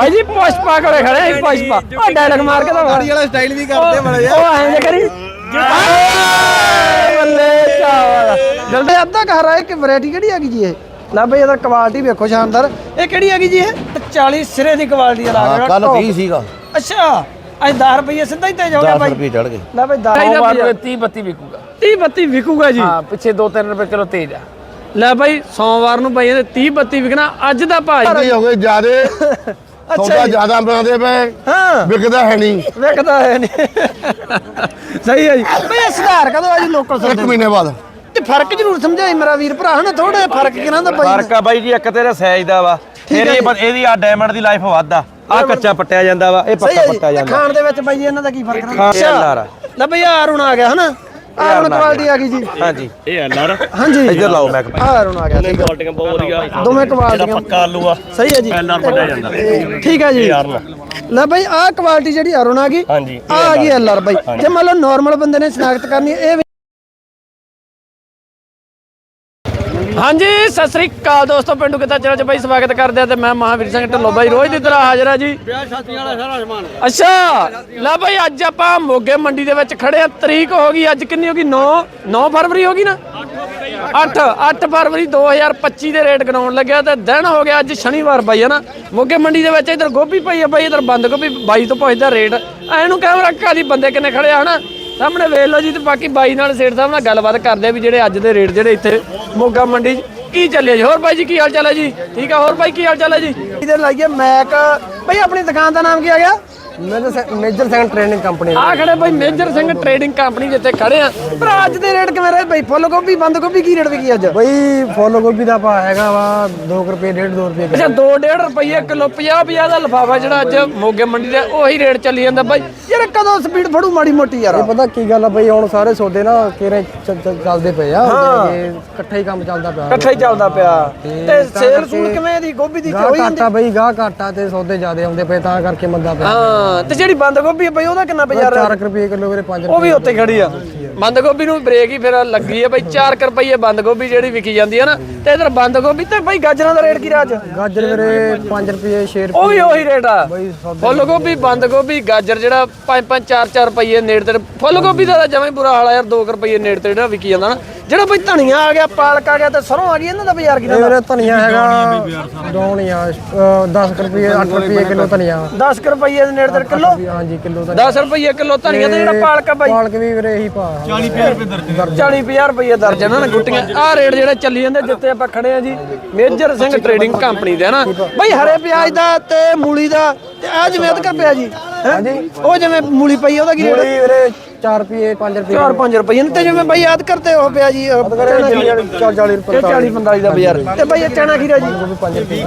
ਭਾਈ ਜੀ ਪੁਸ਼ਪਾ ਕੋਲੇ ਖੜੇ ਆ ਪੁਸ਼ਪਾ ਉਹ ਡਾਇਲੌਗ ਮਾਰ ਕੇ ਤਾਂ ਗਾੜੀ ਵਾਲਾ ਸਟਾਈਲ ਵੀ ਕਰਦੇ ਬੜਾ ਉਹ ਐਂ ਜੇ ਕਰੀ। ਆਏ, ਬੱਲੇ ਚਾਵਲ। ਜਲਦੀ ਅੱਧਾ ਘਰ ਆਏ ਕਿ ਵੈਰਾਈਟੀ ਕਿਹੜੀ ਹੈਗੀ ਜੀ ਇਹ? ਲੈ ਬਈ ਇਹਦਾ ਕੁਆਲਿਟੀ ਵੇਖੋ ਸ਼ਾਨਦਾਰ। ਇਹ ਕਿਹੜੀ ਹੈਗੀ ਜੀ ਇਹ? 40 ਸਿਰੇ ਦੀ ਕੁਆਲਿਟੀ ਦਾ ਲਾ ਕੱਲ 30 ਸੀਗਾ। ਅੱਛਾ ਅੱਜ 10 ਰੁਪਏ ਸਿੱਧਾ ਹੀ ਤੇਜ ਹੋ ਗਿਆ 10 ਬਾਈ। ਰੁਪਏ ਚੜ ਗਏ। ਲੈ ਬਈ 10 ਸੋਮਵਾਰ ਨੂੰ 30 32 ਵਿਕੂਗਾ। 30 32 ਵਿਕੂਗਾ ਜੀ। ਹਾਂ ਪਿੱਛੇ 2-3 ਰੁਪਏ ਕਿਲੋ ਤੇਜ ਆ। ਲੈ ਬਾਈ ਸੋਮਵਾਰ ਨੂੰ ਬਾਈ ਇਹਦੇ 30 32 ਵਿਕਣਾ ਅੱਜ ਦਾ ਭਾਅ ਹੋ ਗਏ ਜਿਆਦੇ। ਸੌਦਾ। ਜ਼ਿਆਦਾ ਬਣਾਉਂਦੇ ਪਏ। ਹਾਂ। ਵਿਕਦਾ ਹੈ ਨਹੀਂ। ਵਿਕਦਾ ਹੈ ਨਹੀਂ। ਸਹੀ ਹੈ ਜੀ। ਬਈ ਸੁਧਾਰ ਕਦੋਂ ਆ ਜੀ ਲੋਕਲ ਇੱਕ ਮਹੀਨੇ ਬਾਅਦ। ਤੇ ਫ਼ਰਕ ਜ਼ਰੂਰ ਸਮਝਾਈ ਮੇਰਾ ਵੀਰ ਭਰਾ ਨਾ ਥੋੜਾ ਫ਼ਰਕ ਕਿਨਾਂ ਦਾ ਬਾਈ ਫ਼ਰਕ ਆ ਬਾਈ ਜੀ ਇੱਕ ਤੇਰੇ ਸਾਈਜ਼ ਦਾ ਵਾ। ਫਿਰ ਇਹ ਇਹਦੀ ਆ ਡਾਇਮੰਡ ਦੀ ਲਾਈਫ ਵੱਧ ਆ ਆ ਕੱਚਾ ਪੱਟਿਆ ਜਾਂਦਾ ਵਾ ਇਹ ਪੱਕਾ ਪੱਟਿਆ ਜਾਂਦਾ। ਖਾਣ ਦੇ ਵਿੱਚ ਬਾਈ ਜੀ ਇਹਨਾਂ ਦਾ ਕੀ ਫ਼ਰਕ ਅਨਾਰ ਆ। ਲੈ ਬਈ ਅਰੁਣ ਆ ਗਿਆ ਹਨਾ? ਆਹ ਅਰੁਣ ਅਰੁਣ ਆ ਕੁਆਲਿਟੀ ਆ ਗਈ ਜੀ। ਹਾਂਜੀ। ਇਹ ਐਲਆਰ ਹਾਂਜੀ। ਇੱਧਰ ਲਾਓ ਮੈਂ। ਆਹ ਅਰੁਣ ਆ ਗਿਆ ਠੀਕ ਹੈ। ਕੁਆਲਟੀਆਂ ਬਹੁਤ ਵਧੀਆ। ਦੋਵੇਂ ਕੁਆਲਿਟੀਆਂ। ਪੱਕਾ ਆਲੂ ਆ ਸਹੀ ਹੈ ਜੀ। ਐਲਆਰ ਪੜਿਆ ਜਾਂਦਾ। ਠੀਕ ਹੈ ਜੀ। ਲੈ ਬਈ ਆਹ ਕੁਆਲਿਟੀ ਜਿਹੜੀ ਅਰੁਣ ਆ ਗਈ ਹਾਂਜੀ ਆ ਆ ਗਈ ਐਲਆਰ ਬਾਈ। ਜੇ ਮੰਨ ਲਓ ਨਾਰਮਲ ਬੰਦੇ ਨੇ ਸ਼ਨਾਖਤ ਕਰਨੀ ਇਹ ਹਾਂਜੀ ਸਤਿ ਸ੍ਰੀ ਅਕਾਲ ਦੋਸਤੋ ਪਿੰਡੂ ਕਿਤਾ ਚੈਨਲ 'ਚ ਬਾਈ ਸਵਾਗਤ ਕਰਦੇ ਆ ਤੇ ਮੈਂ ਮਹਾਵੀਰ ਸਿੰਘ ਢੱਲੋ ਬਾਈ। ਰੋਜ਼ ਦੀ ਤਰ੍ਹਾਂ ਹਾਜ਼ਰ ਆ ਜੀ। ਵਿਆਹ ਸ਼ਾਦੀ ਵਾਲਾ ਸਾਰਾ ਸਮਾਨ। ਅੱਛਾ ਲੈ ਬਾਈ ਅੱਜ ਆਪਾਂ ਮੋਗੇ ਮੰਡੀ ਦੇ ਵਿੱਚ ਖੜੇ ਆ ਤਰੀਕ ਹੋ ਗਈ ਅੱਜ ਕਿੰਨੀ ਹੋ ਗਈ? 9 9 ਫਰਵਰੀ ਹੋ ਗਈ ਨਾ? 8 8 ਫਰਵਰੀ 2025 ਦੇ ਰੇਟ ਗਣਾਉਣ ਲੱਗਿਆ ਤੇ ਦਿਨ ਹੋ ਗਿਆ ਅੱਜ ਸ਼ਨੀਵਾਰ ਬਾਈ ਹੈ ਨਾ? ਮੋਗੇ ਮੰਡੀ ਦੇ ਵਿੱਚ ਇਧਰ ਗੋਭੀ ਪਈ ਆ ਬਾਈ ਇਧਰ ਬੰਦ ਗੋਭੀ ਬਾਈ ਤੋਂ ਪੁੱਛਦਾ ਰੇਟ। ਐਨੂੰ ਕੈਮਰਾ ਕਾਦੀ ਬੰਦੇ ਕਿੰਨੇ ਖੜੇ ਆ ਹਨਾ? ਸਾਹਮਣੇ ਵੇਖ ਲਓ ਜੀ ਤੇ ਬਾਕੀ ਬਾਈ ਨਾਲ ਸੇਠ ਸਾਹਿਬ ਨਾਲ ਗੱਲਬਾਤ ਕਰਦੇ ਆ ਵੀ ਜਿਹੜੇ ਅੱਜ ਦੇ ਰੇਟ ਜਿਹੜੇ ਇੱਥੇ ਮੋਗਾ ਮੰਡੀ 'ਚ ਕੀ ਚੱਲਿਆ ਜੀ? ਹੋਰ ਬਾਈ ਜੀ ਕੀ ਹਾਲ ਚਾਲ ਹੈ ਜੀ? ਠੀਕ ਆ, ਹੋਰ ਬਾਈ ਕੀ ਹਾਲ ਚਾਲ ਹੈ ਜੀ? ਇਹਦੇ ਲਾਈਏ ਮੈਕ ਭਾਈ ਆਪਣੀ ਦੁਕਾਨ ਦਾ ਨਾਮ ਕੀ ਆ ਗਿਆ? ਮੇਜਰ ਸਿੰਘ ਟ੍ਰੇਨਿੰਗ ਕੰਪਨੀ ਆ ਖੜੇ ਬਾਈ ਮੇਜਰ ਸਿੰਘ ਟਰੇਡਿੰਗ ਕੰਪਨੀ ਜਿੱਥੇ ਖੜੇ ਆ। ਪਰ ਅੱਜ ਦੇ ਰੇਟ ਕਿਵੇਂ ਰਹੇ ਬਾਈ? ਫੁੱਲ ਗੋਭੀ ਬੰਦ ਗੋਭੀ ਕੀ ਰੇਟ ਵਿਕੀ ਅੱਜ? ਬਈ ਫੁੱਲ ਗੋਭੀ ਦਾ ਪਾ ਹੈਗਾ ਵਾ 2 ਰੁਪਏ 1.5 2 ਰੁਪਏ ਅੱਛਾ 2.5 ਰੁਪਏ ਕਿਲੋ 50 50 ਦਾ ਲਫਾਫਾ ਜਿਹੜਾ ਅੱਜ ਮੋਗੇ ਮੰਡੀ ਦਾ ਉਹੀ ਰੇਟ ਚੱਲੀ ਜਾਂਦਾ ਬਾਈ। ਯਾਰ ਕਦੋਂ ਸਪੀਡ ਫੜੂ ਮਾੜੀ ਮੋਟੀ ਯਾਰ? ਇਹ ਪਤਾ ਕੀ ਗੱਲ ਆ ਬਈ ਹੁਣ ਸਾਰੇ ਸੌਦੇ ਨਾ ਕਿਰੇ ਚੱਲਦੇ ਪਏ ਆ। ਜੇ ਇਕੱਠਾ ਹੀ ਕੰਮ ਚੱਲਦਾ ਪਿਆ। ਇਕੱਠਾ ਹੀ ਚੱਲਦਾ ਪਿਆ। ਤੇ ਸੇਲ ਸੂਲ ਕਿਵੇਂ ਦੀ? ਗੋਭੀ ਦੀ ਗਾਹ ਘਾਟਾ ਬਈ ਗਾਹ ਘਾਟਾ ਤੇ ਸੌਦੇ ਜ਼ਿਆਦੇ ਆਉਂਦੇ ਪਏ ਤਾਂ ਕਰਕੇ ਮੰਦਾ ਪਿਆ। ਹਾਂ। ਤੇ ਜਿਹੜੀ ਬੰਦ ਗੋਭੀ ਹੈ ਬਾਈ ਉਹਦਾ ਕਿੰਨਾ ਬਾਜ਼ਾਰ ਹੈ 4 ਰੁਪਏ ਕਿਲੋ ਵੀਰੇ 5 ਉਹ ਵੀ ਉੱਤੇ ਖੜੀ ਆ। ਬੰਦ ਗੋਭੀ ਨੂੰ ਬ੍ਰੇਕ ਹੀ ਫਿਰ ਲੱਗੀ ਹੈ ਬਾਈ 4 ਰੁਪਏ ਬੰਦ ਗੋਭੀ ਜਿਹੜੀ ਵਿਕੀ ਜਾਂਦੀ ਹੈ ਨਾ ਤੇ ਇਧਰ ਬੰਦ ਗੋਭੀ ਤੇ ਬਾਈ ਗਾਜਰਾਂ ਦਾ ਰੇਟ ਕੀ ਰਿਹਾ ਅੱਜ ਗਾਜਰ ਵੀਰੇ 5 ਰੁਪਏ 6 ਉਹ ਵੀ ਉਹੀ ਰੇਟ ਆ। ਫੁੱਲ ਗੋਭੀ ਬੰਦ ਗੋਭੀ ਗਾਜਰ ਜਿਹੜਾ 5-5 4-4 ਰੁਪਏ ਨੇੜੇ ਤੇ ਫੁੱਲ ਗੋਭੀ ਦਾ ਜਮਾਂ ਹੀ ਬੁਰਾ ਹਾਲ ਆ ਯਾਰ 2 ਰੁਪਏ ਨੇੜੇ ਤੇ ਜਿਹੜਾ ਵਿਕੀ ਜਾਂਦਾ ਨਾ। ਜਿਹੜਾ ਬਈ ਧਨੀਆ ਆ ਗਿਆ ਪਾਲਕ ਆ ਗਿਆ ਤੇ ਸਰੋਂ ਆ ਗਈ ਇਹਨਾਂ ਦਾ ਬਾਜ਼ਾਰ ਇਹ ਕਿੰਨਾ ਵੀਰੇ ਧਨੀਆ ਹੈਗਾ ਡਾਉਣ ਆ 10 ਰੁਪਏ 8 ਰੁਪਏ ਕਿਲੋ ਧਨੀਆ। 10 ਰੁਪਏ ਦੇ ਨੇੜੇ ਤੇ ਕਿਲੋ? ਹਾਂਜੀ ਕਿਲੋ ਧਨੀਆ। 10 ਰੁਪਏ ਕਿਲੋ ਧਨੀਆ ਤੇ ਜਿਹੜਾ ਪਾਲਕ ਆ ਬਾਈ। ਪਾਲਕ ਵੀ ਵੀਰੇ ਇਹੀ ਪਾ। 40 40 50 ਰੁਪਏ ਦਰਜਨ। ਨਾ ਗੁੱਟੀਆਂ। ਆਹ ਰੇਟ ਜਿਹੜੇ ਚੱਲੀ ਜਾਂਦੇ ਜਿੱਥੇ ਆਪਾਂ ਖੜੇ ਆ ਜੀ ਮੇਜਰ ਸਿੰਘ ਟਰੇਡਿੰਗ ਕੰਪਨੀ ਦੇ ਨਾ। ਬਈ ਹਰੇ ਪਿਆਜ਼ ਦਾ ਤੇ ਮੂਲੀ ਦਾ ਤੇ ਆ ਜਿਵੇਂ ਅਦਕਰ ਪਿਆ ਜੀ ਹਾਂਜੀ। ਉਹ ਜਿਵੇਂ ਮੂਲੀ ਪਈ ਆ, ਉਹਦਾ ਕੀ ਰੇਟ? ਮੂਲੀ ਵੀਰੇ 4 ਰੁਪਏ 5 ਰੁਪਏ 4-5 ਰੁਪਏ। ਨੇ ਤੇ ਜਿਵੇਂ ਬਈ ਯਾਦ ਕਰਤੇ ਉਹ ਪਿਆ ਜੀ 40 ਰੁਪਏ 40 45 ਦਾ ਬਾਜ਼ਾਰ। ਤੇ ਬਈ ਇਹ ਚਣਾ ਖੀਰਾ ਜੀ? 5 ਰੁਪਏ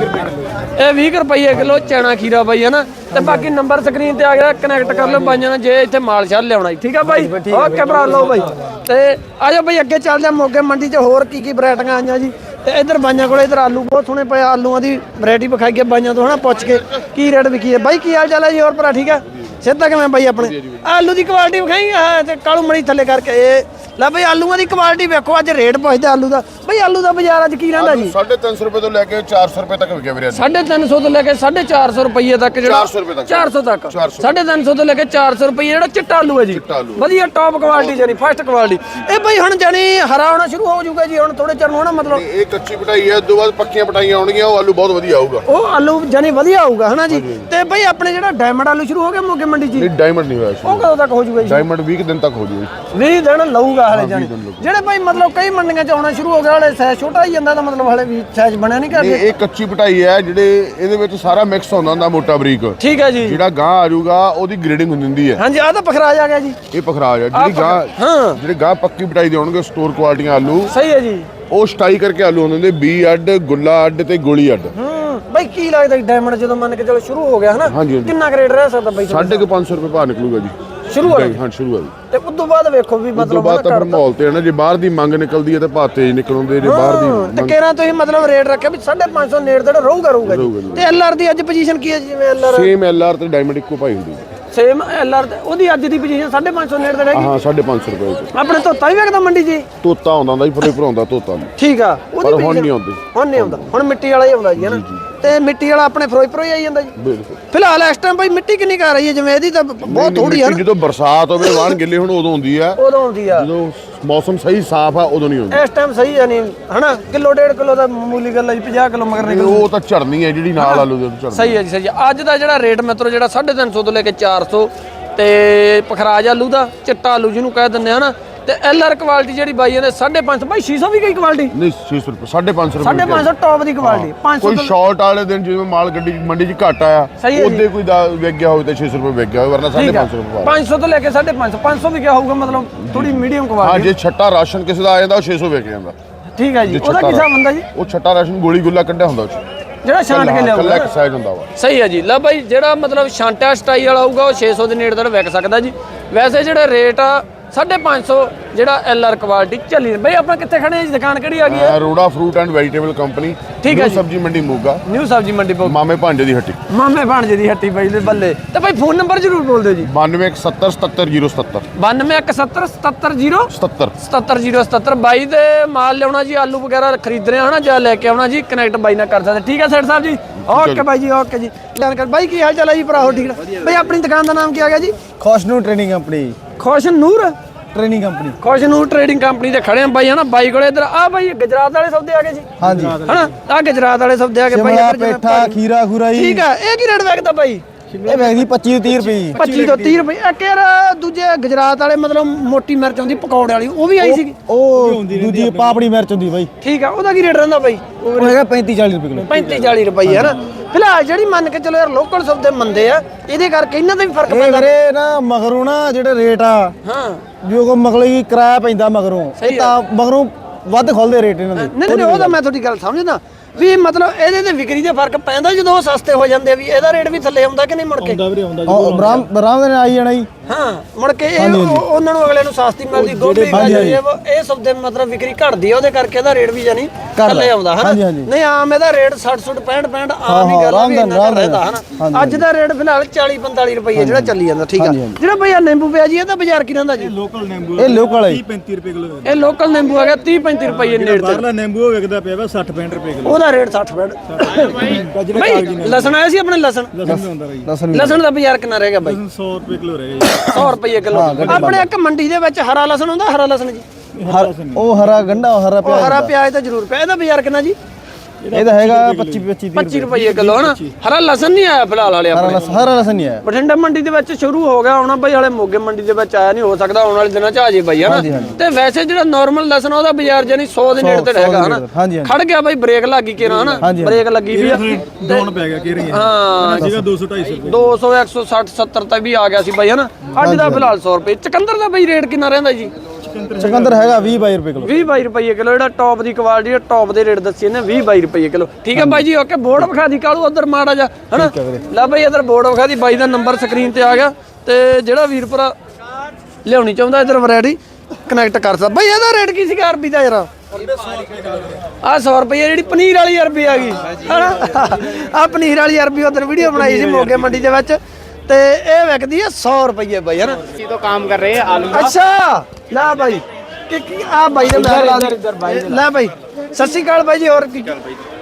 ਇਹ 20 ਰੁਪਏ ਕਿਲੋ ਚਣਾ ਖੀਰਾ ਬਾਈ ਹੈ ਨਾ? ਤੇ ਬਾਕੀ ਨੰਬਰ ਸਕਰੀਨ ਤੇ ਆ ਗਿਆ ਕਨੈਕਟ ਕਰ ਲਓ ਬਾਈਆਂ ਨਾਲ ਜੇ ਇੱਥੇ ਮਾਲ ਸ਼ਾਲ ਲਿਆਉਣਾ ਜੀ। ਠੀਕ ਆ ਬਾਈ? ਓਕੇ ਭਰਾ ਲਓ ਬਾਈ। ਤੇ ਆ ਜਾਓ ਬਾਈ ਅੱਗੇ ਚੱਲਦੇ ਆ ਮੋਗੇ ਮੰਡੀ 'ਚ। ਹੋਰ ਕੀ ਕੀ ਵੈਰਾਈਟੀਆਂ ਆਈਆਂ ਜੀ? ਤੇ ਇਧਰ ਬਾਈਆਂ ਕੋਲੇ ਇਧਰ ਆਲੂ ਬਹੁਤ ਸੋਹਣੇ ਪਏ ਆਲੂਆਂ ਦੀ ਵੈਰਾਈਟੀ ਵਿਖਾਈਏ ਬਾਈਆਂ ਤੋਂ ਹਨਾ? ਪੁੱਛ ਕੇ ਕੀ ਰੇਟ ਵਿਕੀ ਹੈ। ਬਾਈ ਕੀ ਹਾਲ ਚਾਲ ਹੈ ਜੀ ਹੋਰ ਭਰਾ ਠੀਕ ਆ? ਸਿੱਧਾ ਕਿਵੇਂ ਬਾਈ ਆਪਣੇ? ਆਲੂ ਦੀ ਕੁਆਲਿਟੀ ਵਿਖਾਈ ਹਾਂ ਤੇ ਕਾਲੂ ਮਣੀ ਥੱਲੇ ਕਰਕੇ ਇਹ ਲੈ ਬਈ ਆਲੂਆਂ ਦੀ ਕੁਆਲਿਟੀ ਵੇਖੋ ਅੱਜ ਰੇਟ ਪੁੱਛਦੇ ਆਲੂ ਦਾ। ਬਈ ਆਲੂ ਦਾ ਬਾਜ਼ਾਰ ਅੱਜ ਕੀ ਰਹਿੰਦਾ ਜੀ? 350 ਰੁਪਏ ਤੋਂ ਲੈ ਕੇ 400 ਰੁਪਏ ਤੱਕ ਵਿਕਿਆ ਵੀਰੇ 350 ਤੋਂ ਲੈ ਕੇ 450 ਰੁਪਏ ਤੱਕ ਜਿਹੜਾ 400 ਰੁਪਏ ਤੱਕ। 400 ਤੱਕ। 400 350 ਤੋਂ ਲੈ ਕੇ 400 ਰੁਪਏ ਜਿਹੜਾ ਚਿੱਟਾ ਆਲੂ ਹੈ ਜੀ। ਆਲੂ। ਵਧੀਆ ਟੌਪ ਕੁਆਲਿਟੀ ਜਾਨੀ ਫਸਟ ਕੁਆਲਿਟੀ ਇਹ ਬਈ ਹੁਣ ਜਾਨੀ ਹਰਾ ਹੋਣਾ ਸ਼ੁਰੂ ਹੋ ਜਾਊਗਾ ਜੀ ਹੁਣ ਥੋੜੇ ਚਿਰ ਨੂੰ ਹਨਾ ਮਤਲਬ। ਇਹ ਕੱਚੀ ਪਟਾਈ ਹੈ ਉਦੋਂ ਬਾਅਦ ਪੱਕੀਆਂ ਪਟਾਈਆਂ ਆਉਣਗੀਆਂ ਉਹ ਆਲੂ ਬਹੁਤ ਵਧੀਆ ਆਊਗਾ। ਉਹ ਆਲੂ ਜਾਨੀ ਵਧੀਆ ਆਊਗਾ ਹਨਾ ਜੀ? ਤੇ ਬਈ ਆਪਣੇ ਜਿਹੜਾ ਡਾਇਮੰਡ ਆਲੂ ਸ਼ੁਰੂ ਹੋ ਗਿਆ ਮੋਗੇ ਮੰਡੀ 'ਚ ਨਹੀਂ ਡਾਇਮੰਡ ਨਹੀਂ ਹੋਇਆ ਉਹ ਕਦੋਂ ਤੱਕ ਹੋ ਜਾਊਗਾ ਜੀ? ਡਾਇਮੰਡ 20 ਦਿਨ ਤੱਕ ਹੋ ਜੂਗੀ 20 ਦਿਨ ਲਊਗਾ। ਹਲੇ ਜਾਨੀ ਜਿਹੜੇ ਬਈ ਮਤਲਬ ਕਈ ਮੰਡੀਆਂ 'ਚ ਆਉਣਾ ਸ਼ੁਰੂ ਹੋ ਗਿਆ ਹਲੇ ਸਾਈਜ਼ ਛੋਟਾ ਹੀ ਜਾਂਦਾ ਤਾਂ ਮਤਲਬ ਹਲੇ ਵੀ ਸਾਈਜ਼ ਬਣਿਆ ਨਹੀਂ ਕਰਦੇ ਇਹ ਕੱਚੀ ਪਟਾਈ ਹੈ ਜਿਹੜੇ ਇਹਦੇ ਵਿੱਚ ਸਾਰਾ ਮਿਕਸ ਹੁੰਦਾ ਹੁੰਦਾ ਮੋਟਾ ਬਰੀਕ। ਠੀਕ ਹੈ ਜੀ। ਜਿਹੜਾ ਗਾਂ ਆ ਜਾਊਗਾ ਉਹਦੀ ਗ੍ਰੇਡਿੰਗ ਹੁੰਦੀ ਹੈ। ਹਾਂਜੀ ਆ ਤਾਂ ਪਖਰਾਜ ਆ ਗਿਆ ਜੀ। ਇਹ ਪਖਰਾਜ ਹੈ। ਜਿਹੜੀ ਗਾਂ ਹਾਂ। ਜਿਹੜੇ ਗਾਂ ਪੱਕੀ ਪਟਾਈ ਦੇ ਹੋਣਗੇ ਸਟੋਰ ਕੁਆਲਿਟੀਆਂ ਆਲੂ। ਸਹੀ ਹੈ ਜੀ। ਉਹ ਸਟਾਈ ਕਰਕੇ ਆਲੂ ਹੁੰਦੇ ਨੇ ਬੀ ਅੱਡ ਗੁੱਲਾ ਅੱਡ ਤੇ ਗੋਲੀ ਅੱਡ। ਹੂੰ ਬਈ ਕੀ ਲੱਗਦਾ ਡਾਇਮੰਡ ਜਦੋਂ ਮੰਨ ਕੇ ਚਲੋ ਸ਼ੁਰੂ ਹੋ ਗਿਆ ਹਨਾ। ਕਿੰਨਾ ਗ੍ਰੇਡ ਰਹਿ ਸਕਦਾ ਬਈ ਸਾਢੇ ਕੁ 500 ਰੁਪਏ ਭਾਅ ਨਿਕਲੂਗਾ ਜੀ। ਸ਼ੁਰੂ ਹੋ ਹਾਂ ਸ਼ੁਰੂ ਹੈ ਜੀ ਤੇ ਉਸ ਤੋਂ ਬਾਅਦ ਵੇਖੋ ਵੀ ਉਸ ਤੋਂ ਮਤਲਬ ਬਾਅਦ ਤਾਂ ਫਿਰ। ਮਾਹੌਲ ਤੇ ਹੈ ਨਾ ਜੇ ਬਾਹਰ ਦੀ ਮੰਗ ਨਿਕਲਦੀ ਹੈ ਤਾਂ ਭਾਅ ਤੇਜ਼ ਨਿਕਲਉਂਦੇ ਜੇ ਬਾਹਰ ਦੀ ਤੇ ਕਿਹੜਾ ਤੁਸੀਂ ਮਤਲਬ ਰੇਟ ਰੱਖਿਆ ਵੀ 550 ਨੇੜ ਤੇੜਾ ਰਹੂਗਾ ਰਹੂਗਾ ਜੀ। ਤੇ ਐਲਆਰ ਦੀ ਅੱਜ ਪੋਜੀਸ਼ਨ ਕੀ ਹੈ ਜੀ ਜਿਵੇਂ ਐਲਆਰ ਸੇਮ ਐਲਆਰ ਤੇ ਡਾਇਮੰਡ ਇੱਕੋ ਭਾਈ ਹੁੰਦੀ ਹੈ। ਸੇਮ ਐਲਆਰ ਉਹਦੀ ਅੱਜ ਦੀ ਪੋਜੀਸ਼ਨ 550 ਨੇੜ ਤੇ ਰਹੇਗੀ ਹਾਂ 550 ਰੁਪਏ ਚ ਆਪਣੇ ਧੋਤਾ ਵੀ ਵੇਖਦਾ ਮੰਡੀ ਜੀ? ਤੋਤਾ ਆਉਂਦਾ ਹੁੰਦਾ ਜੀ ਫਰੇ ਭਰਾਉਂਦਾ ਤੋਤਾ। ਠੀਕ ਆ ਉਹਦੀ ਪਰ ਹੁਣ ਨਹੀਂ ਆਉਂਦੀ। ਹੁਣ ਨਹੀਂ ਆਉਂਦਾ। ਹੁਣ ਮਿੱਟੀ ਵਾਲਾ ਹੀ ਆਉਂਦਾ ਜੀ ਹਨਾ ਤੇ ਮਿੱਟੀ ਵਾਲਾ ਆਪਣੇ ਫਿਰੋਜ਼ਪੁਰ ਹੀ ਆਈ ਜਾਂਦਾ ਜੀ। ਬਿਲਕੁਲ। ਫਿਲਹਾਲ ਇਸ ਟਾਈਮ ਭਾਈ ਮਿੱਟੀ ਕਿੰਨੀ ਕਰ ਰਹੀ ਹੈ? ਜਿਵੇਂ ਇਹਦੀ ਤਾਂ ਬਹੁਤ ਥੋੜੀ ਆ ਜਦੋਂ ਬਰਸਾਤ ਹੋਵੇ ਵਾਣ ਗਿੱਲੇ ਹੁਣ ਉਦੋਂ ਹੁੰਦੀ ਆ। ਉਦੋਂ ਆਉਂਦੀ ਆ। ਜਦੋਂ ਮੌਸਮ ਸਹੀ ਸਾਫ਼ ਆ ਉਦੋਂ ਨਹੀਂ ਹੁੰਦੀ। ਇਸ ਟਾਈਮ ਸਹੀ ਆ ਨਹੀਂ ਹਨਾ? ਕਿਲੋ ਡੇਢ ਕਿਲੋ ਦਾ ਮਾਮੂਲੀ ਗੱਲ ਹੈ ਜੀ 50 ਕਿਲੋ ਮਗਰ ਨਿਕਲ ਉਹ ਤਾਂ ਝੜਨੀ ਹੈ ਜਿਹੜੀ ਨਾਲ ਆਲੂ ਦੇ ਝੜਨੀ ਸਹੀ ਹੈ ਜੀ ਸਹੀ ਹੈ ਅੱਜ ਦਾ ਜਿਹੜਾ ਰੇਟ ਮਿੱਤਰੋ ਜਿਹੜਾ 350 ਤੋਂ ਲੈ ਕੇ 400 ਤੇ ਪਖਰਾਜ ਆਲੂ ਦਾ ਚਿੱਟਾ ਆਲੂ ਜਿਹਨੂੰ ਕਹਿ ਦਿੰਦੇ ਆ ਨਾ ਤੇ ਐਲ ਆਰ ਕੁਆਲਿਟੀ ਜਿਹੜੀ ਬਾਈ ਇਹਦੇ 550 ਬਾਈ 600 ਵੀ ਗਈ ਕੁਆਲਿਟੀ? ਨਹੀਂ 600 ਰੁਪਏ 550 ਰੁਪਏ 550 ਟੌਪ ਦੀ ਕੁਆਲਿਟੀ 500 ਕੋਈ ਸ਼ਾਰਟ ਵਾਲੇ ਦਿਨ ਜਿਵੇਂ ਮਾਲ ਗੱਡੀ ਮੰਡੀ 'ਚ ਘੱਟ ਆਇਆ ਹੈ। ਉਹਦੇ ਕੋਈ ਦਾ ਵਿਕ ਗਿਆ ਹੋਵੇ ਤਾਂ 600 ਰੁਪਏ ਵਿਕ ਗਿਆ ਹੋਵੇ ਵਰਨਾ ਠੀਕ ਆ। 550 ਰੁਪਏ ਭਾਅ। 500 ਤੋਂ ਲੈ ਕੇ 550 500 ਵੀ ਕਿਹਾ ਹੋਊਗਾ ਮਤਲਬ ਥੋੜੀ ਮੀਡੀਅਮ ਹਾਂ ਕੁਆਲਿਟੀ ਜੇ ਛੱਟਾ ਰਾਸ਼ਨ ਕਿਸੇ ਦਾ ਆ ਜਾਂਦਾ ਉਹ 600 ਵਿਕ ਜਾਂਦਾ। ਠੀਕ ਹੈ ਜੀ ਉਹਦਾ ਕੀ ਹਿਸਾਬ ਹੁੰਦਾ ਜੀ? ਉਹ ਛੱਟਾ ਰਾਸ਼ਨ ਗੋਲੀ ਗੁੱਲਾ ਕੱਢਿਆ ਹੁੰਦਾ ਉਹ ਜਿਹੜਾ ਛਾਂਟ ਕੇ ਕੱਲਾ ਲਿਆਊਗਾ ਇੱਕ ਸਾਈਜ਼ ਹੁੰਦਾ ਵਾ। ਸਹੀ ਹੈ ਜੀ। ਲੈ ਬਾਈ ਜਿਹੜਾ ਮਤਲਬ ਛਾਂਟਾ ਸਟਾਈ ਵਾਲਾ ਹੋਊਗਾ ਉਹ 600 ਦੇ ਨੇੜੇ ਤੱਕ ਵਿਕ ਸਕਦਾ ਜੀ। ਵੈਸੇ ਜਿਹੜਾ ਰੇਟ ਆ 550 ਜਿਹੜਾ ਐਲ ਆਰ ਕੁਆਲਿਟੀ ਚੱਲੀ ਬਈ ਆਪਾਂ ਕਿੱਥੇ ਖੜੇ ਆ ਜੀ? ਦੁਕਾਨ ਕਿਹੜੀ ਆ ਗਈ ਹੈ? Arora fruit and vegetable company ਠੀਕ ਹੈ ਜੀ। ਸਬਜੀ ਮੰਡੀ ਮੋਗਾ। ਨਿਊ ਸਬਜੀ ਮੰਡੀ ਪੋ ਮਾਮੇ ਭਾਂਡੇ ਦੀ ਹੱਟੀ। ਮਾਮੇ ਭਾਣਜੇ ਦੀ ਹੱਟੀ ਬਾਈ ਦੇ ਬੱਲੇ। ਤੇ ਬਾਈ ਫੋਨ ਨੰਬਰ ਜ਼ਰੂਰ ਬੋਲ ਦਿਓ ਜੀ। 9170770077 921770 77 77077 ਬਾਈ ਦੇ ਮਾਲ ਲਿਆਉਣਾ ਜੀ ਆਲੂ ਵਗੈਰਾ ਖਰੀਦਣੇ ਹਨਾ ਜਾਂ ਲੈ ਕੇ ਆਉਣਾ ਜੀ ਕਨੈਕਟ ਬਾਈ ਨਾਲ ਕਰ ਸਕਦੇ। ਠੀਕ ਹੈ ਸੈਟ ਸਾਹਿਬ ਜੀ? ਓਕੇ ਬਾਈ ਜੀ ਓਕੇ ਜੀ। ਜਾਣਕਾਰ ਬਾਈ ਕੀ ਹਾਲ ਚਾਲ ਹੈ ਜੀ ਭਰਾ ਹੋ ਠੀਕ ਹੈ ਬਾਈ ਆਪਣੀ ਦੁਕਾਨ ਦਾ ਨਾਮ ਕੀ ਆ ਗਿਆ ਜੀ? Khushnoor training company. Khushnoor? Training company Khushnoor trading company ਤੇ ਖੜੇ ਆ ਬਾਈ ਹਨਾ? ਬਾਈ ਕੋਲੇ ਇਧਰ ਆ ਬਾਈ ਗੁਜਰਾਤ ਵਾਲੇ ਸੌਦੇ ਆ ਗਏ ਜੀ। ਹਾਂਜੀ। ਹਨਾ? ਆ ਗੁਜਰਾਤ ਵਾਲੇ ਸੌਦੇ ਆ ਗਏ ਬਾਈ ਸ਼ਿਮਲਾ ਇੱਧਰ ਜਿਵੇਂ ਪੇਠਾ ਭਾਜੀ- ਖੀਰਾ ਖੂਰਾ ਜੀ ਠੀਕ ਆ ਇਹ ਕੀ ਰੇਟ ਵੇਚਦਾ ਬਾਈ? ਇਹ ਵੇਚਦੀ 25 ਤੋਂ 30 ਰੁਪਏ ਜੀ। 25 ਤੋਂ 30 ਰੁਪਏ। ਇੱਕ ਯਾਰ ਦੂਜੇ ਗੁਜਰਾਤ ਵਾਲੇ ਮਤਲਬ ਮੋਟੀ ਮਿਰਚ ਆਉਂਦੀ ਪਕੌੜੇ ਵਾਲੀ ਉਹ ਵੀ ਆਈ ਸੀਗੀ? ਉਹ ਦੂਜੀ ਪਾਪੜੀ ਮਿਰਚ ਹੁੰਦੀ ਬਾਈ। ਠੀਕ ਆ ਉਹਦਾ ਕੀ ਰੇਟ ਰਹਿੰਦਾ ਬਾਈ? ਉਹ ਹੈਗਾ 35 40 ਰੁਪਏ ਕਿਲੋ। 35 40 ਰੁਪਏ ਹੈ ਨਾ ਫਿਲਹਾਲ ਜਿਹੜੀ ਮੰਨ ਕੇ ਚਲੋ ਯਾਰ ਲੋਕਲ ਸੌਦੇ ਮੰਦੇ ਆ ਇਹਦੇ ਕਰਕੇ ਇਹਨਾਂ ਦਾ ਵੀ ਫ਼ਰਕ ਪੈਂਦਾ। ਵੀਰੇ ਨਾ ਮਗਰੋਂ ਨਾ ਜਿਹੜੇ ਰੇਟ ਆ ਹਾਂ। ਜੋ ਕੋ ਮਗਲੀ ਕਿਰਾਇਆ ਪੈਂਦਾ ਮਗਰੋਂ। ਇਹ ਤਾਂ ਮਗਰੋਂ ਵੱਧ ਖੋਲਦੇ ਰੇਟ ਇਹਨਾਂ ਦੇ। ਨਹੀਂ ਨਹੀਂ ਉਹ ਤਾਂ ਮੈਂ ਤੁਹਾਡੀ ਗੱਲ ਸਮਝਦਾ। ਵੀ ਮਤਲਬ ਇਹਦੇ ਤੇ ਵਿਕਰੀ ਦੇ ਫ਼ਰਕ ਪੈਂਦਾ ਜਦੋਂ ਉਹ ਸਸਤੇ ਹੋ ਜਾਂਦੇ ਆ ਵੀ ਇਹਦਾ ਰੇਟ ਵੀ ਥੱਲੇ ਆਉਂਦਾ ਕਿ ਨਹੀਂ ਮੁੜ ਕੇ? ਉਹ ਬਰਾਮ ਬਰਾਮ ਦੇ ਨਾਲ ਆਈ ਜਾਣਾ ਜੀ। ਹਾਂ ਮੁੜ ਕੇ ਇਹ ਉਹ- ਉਹਨਾਂ ਨੂੰ ਅਗਲੇ ਨੂੰ ਸਸਤੀ ਮਿਲਦੀ ਗੋਭੀ ਗਾਜਰ ਇਹ ਉਹ- ਇਹ ਸਭ ਦੇ ਮਤਲਬ ਵਿਕਰੀ ਘਟਦੀ ਆ ਉਹਦੇ ਕਰਕੇ ਇਹਦਾ ਰੇਟ ਵੀ ਜਾਨੀ ਥੱਲੇ ਆਉਂਦਾ ਹਨਾ? ਹਾਂਜੀ, ਹਾਂਜੀ। ਨਹੀਂ ਆਮ ਇਹਦਾ ਰੇਟ 60 60 65 65 ਆਮ ਹੀ ਗੱਲ ਆ ਵੀ ਇੰਨਾ ਕੁ ਰਹਿੰਦਾ ਹਨਾ? ਅੱਜ ਦਾ ਰੇਟ ਫਿਲਹਾਲ 40 45 ਰੁਪਏ ਜਿਹੜਾ ਚੱਲੀ ਜਾਂਦਾ ਠੀਕ ਆ? ਜਿਹੜਾ ਭਈਆ ਨਿੰਬੂ ਪਿਆ ਜੀ ਇਹਦਾ ਬਾਜ਼ਾਰ ਕੀ ਰਹਿੰਦਾ ਜੀ? ਇਹ ਲੋਕਲ ਹੈ ਜੀ। ਇਹ ਲੋਕਲ ਨਿੰਬੂ ਹੈਗਾ 30 35 ਰੁਪਏ ਨੇੜੇ ਤੇ। ਬਾਹਰਲਾ ਨਿੰਬੂ ਵਿਕਦਾ ਪਿਆ ਵਾ 60 65 ਰੁਪਏ ਕਿਲੋ। ਉਹਦਾ ਰੇਟ 60 65 ਬਈ ਲਸਣ ਆਇਆ ਸੀ ਆਪਣੇ ਲਸਣ? ਲਸਣ ਹੁੰਦਾ ਰਹੀ ਲਸਣ ਲਸਣ ਦਾ ਬਾਜ਼ਾਰ ਕਿੰਨਾ ਰਹਿ ਗਿਆ ਬਾਈ 100 ਰੁਪਏ ਕਿਲੋ ਰਹਿ ਗਿਆ 100 ਰੁਪਏ ਕਿਲੋ। ਆਪਣੇ ਇੱਕ ਮੰਡੀ ਦੇ ਵਿੱਚ ਹਰਾ ਲਸਣ ਹੁੰਦਾ ਹਰਾ ਲਸਣ ਜੀ। ਹਰ- ਉਹ ਹਰਾ ਗੰਡਾ ਹਰਾ ਉਹ ਪਿਆਜ਼ ਹਰਾ ਪਿਆਜ਼ ਤਾਂ ਜ਼ਰੂਰ ਪਿਆ। ਇਹਦਾ ਬਾਜ਼ਾਰ ਕਿੰਨਾ ਜੀ? ਇਹਦਾ ਹੈਗਾ 25 25 25 ਰੁਪਏ ਕਿਲੋ ਹਨਾ? ਹਰਾ ਲਸਣ ਨਹੀਂ ਆਇਆ ਫਿਲਹਾਲ ਵਾਲੇ ਹਰਾ ਆਪਣੇ ਲਸਣ ਹਰਾ ਲਸਣ ਨਹੀਂ ਆਇਆ। ਬਠਿੰਡਾ ਮੰਡੀ ਦੇ ਵਿੱਚ ਸ਼ੁਰੂ ਹੋ ਗਿਆ ਆਉਣਾ ਬਈ ਹਲੇ ਮੋਗੇ ਮੰਡੀ ਦੇ ਵਿੱਚ ਆਇਆ ਨਹੀਂ ਹੋ ਸਕਦਾ ਆਉਣ ਵਾਲੇ ਦਿਨਾਂ ਚ ਆ ਜੇ ਬਈ ਹਨਾ? ਤੇ ਵੈਸੇ ਜਿਹੜਾ ਨਾਰਮਲ ਲਸਣ ਆ, ਉਹਦਾ ਬਾਜ਼ਾਰ ਜਾਨੀ 100 ਦੇ ਨੇੜੇ ਤੇ ਦੇ ਹੈਗਾ ਹਨਾ? ਤੇ, ਹਾਂਜੀ, ਹਾਂਜੀ। ਖੜ ਗਿਆ ਬਈ ਬ੍ਰੇਕ ਲੱਗੀ ਕਿਰਾਂ ਹਨਾ? ਹਾਂਜੀ, ਬ੍ਰੇਕ ਲੱਗੀ ਵੀ ਆ। ਡਾਊਨ ਪੈ ਗਿਆ ਕੀ ਰਹੀ ਹਾਂ। 200 250 ਰੁਪਏ। 200 160 70 ਤੱਕ ਵੀ ਆ ਗਿਆ ਸੀ ਬਈ ਹਨਾ? ਅੱਜ ਦਾ ਫਿਲਹਾਲ 100 ਰੁਪਏ। ਚਕੰਦਰ ਦਾ ਬਈ ਰੇਟ ਕਿੰਨਾ ਰਹਿੰਦਾ ਜੀ? ਚਕੰਦਰ ਹੈਗਾ 20 22 ਰੁਪਏ ਕਿਲੋ। 20 22 ਰੁਪਏ ਕਿਲੋ ਜਿਹੜਾ ਟੌਪ ਦੀ ਕੁਆਲਿਟੀ ਹੈ ਟੌਪ ਦੇ ਰੇਟ ਦੱਸੀ ਇਹਨੇ 20 22 ਰੁਪਏ ਕਿਲੋ। ਠੀਕ ਹੈ ਬਾਈ ਜੀ ਓਕੇ ਬੋਰਡ ਵਿਖਾ ਦੀ ਕਾਲੂ ਉਧਰ ਮਾੜਾ ਜਾ ਹਨਾ? ਲੈ ਬਾਈ ਇਧਰ ਬੋਰਡ ਵਿਖਾ ਦੀ ਬਾਈ ਦਾ ਨੰਬਰ ਸਕਰੀਨ ਤੇ ਆ ਗਿਆ। ਤੇ ਜਿਹੜਾ ਵੀਰ ਭਰਾ ਲਿਆਉਣੀ ਚਾਹੁੰਦਾ ਇਧਰ ਵੈਰਾਈਟੀ ਕਨੈਕਟ ਕਰ ਸਕਦਾ। ਬਾਈ ਇਹਦਾ ਰੇਟ ਕੀ ਸੀਗਾ ਅਰਬੀ ਦਾ ਯਾਰ? ਆ 100 ਰੁਪਏ ਜਿਹੜੀ ਪਨੀਰ ਵਾਲੀ ਅਰਬੀ ਆ ਗਈ ਹਨਾ? ਆ ਪਨੀਰ ਵਾਲੀ ਅਰਬੀ ਉਧਰ ਵੀਡੀਓ ਬਣਾਈ ਸੀ ਮੋਗੇ ਮੰਡੀ ਦੇ ਵਿੱਚ। ਤੇ ਇਹ ਵਿਕਦੀ ਹੈ 100 ਰੁਪਏ ਬਾਈ ਹਨਾ तो काम कर रहे हैं आलू ਅੱਛਾ ਲੈ ਬਾਈ ਕਿ ਕੀ ਆ ਬਾਈ ਦੇ ਮੈਂ ਲਾ ਦੇ ਲੈ ਬਾਈ ਸਤਿ ਸ਼੍ਰੀ ਅਕਾਲ ਬਾਈ ਜੀ ਹੋਰ ਕੀ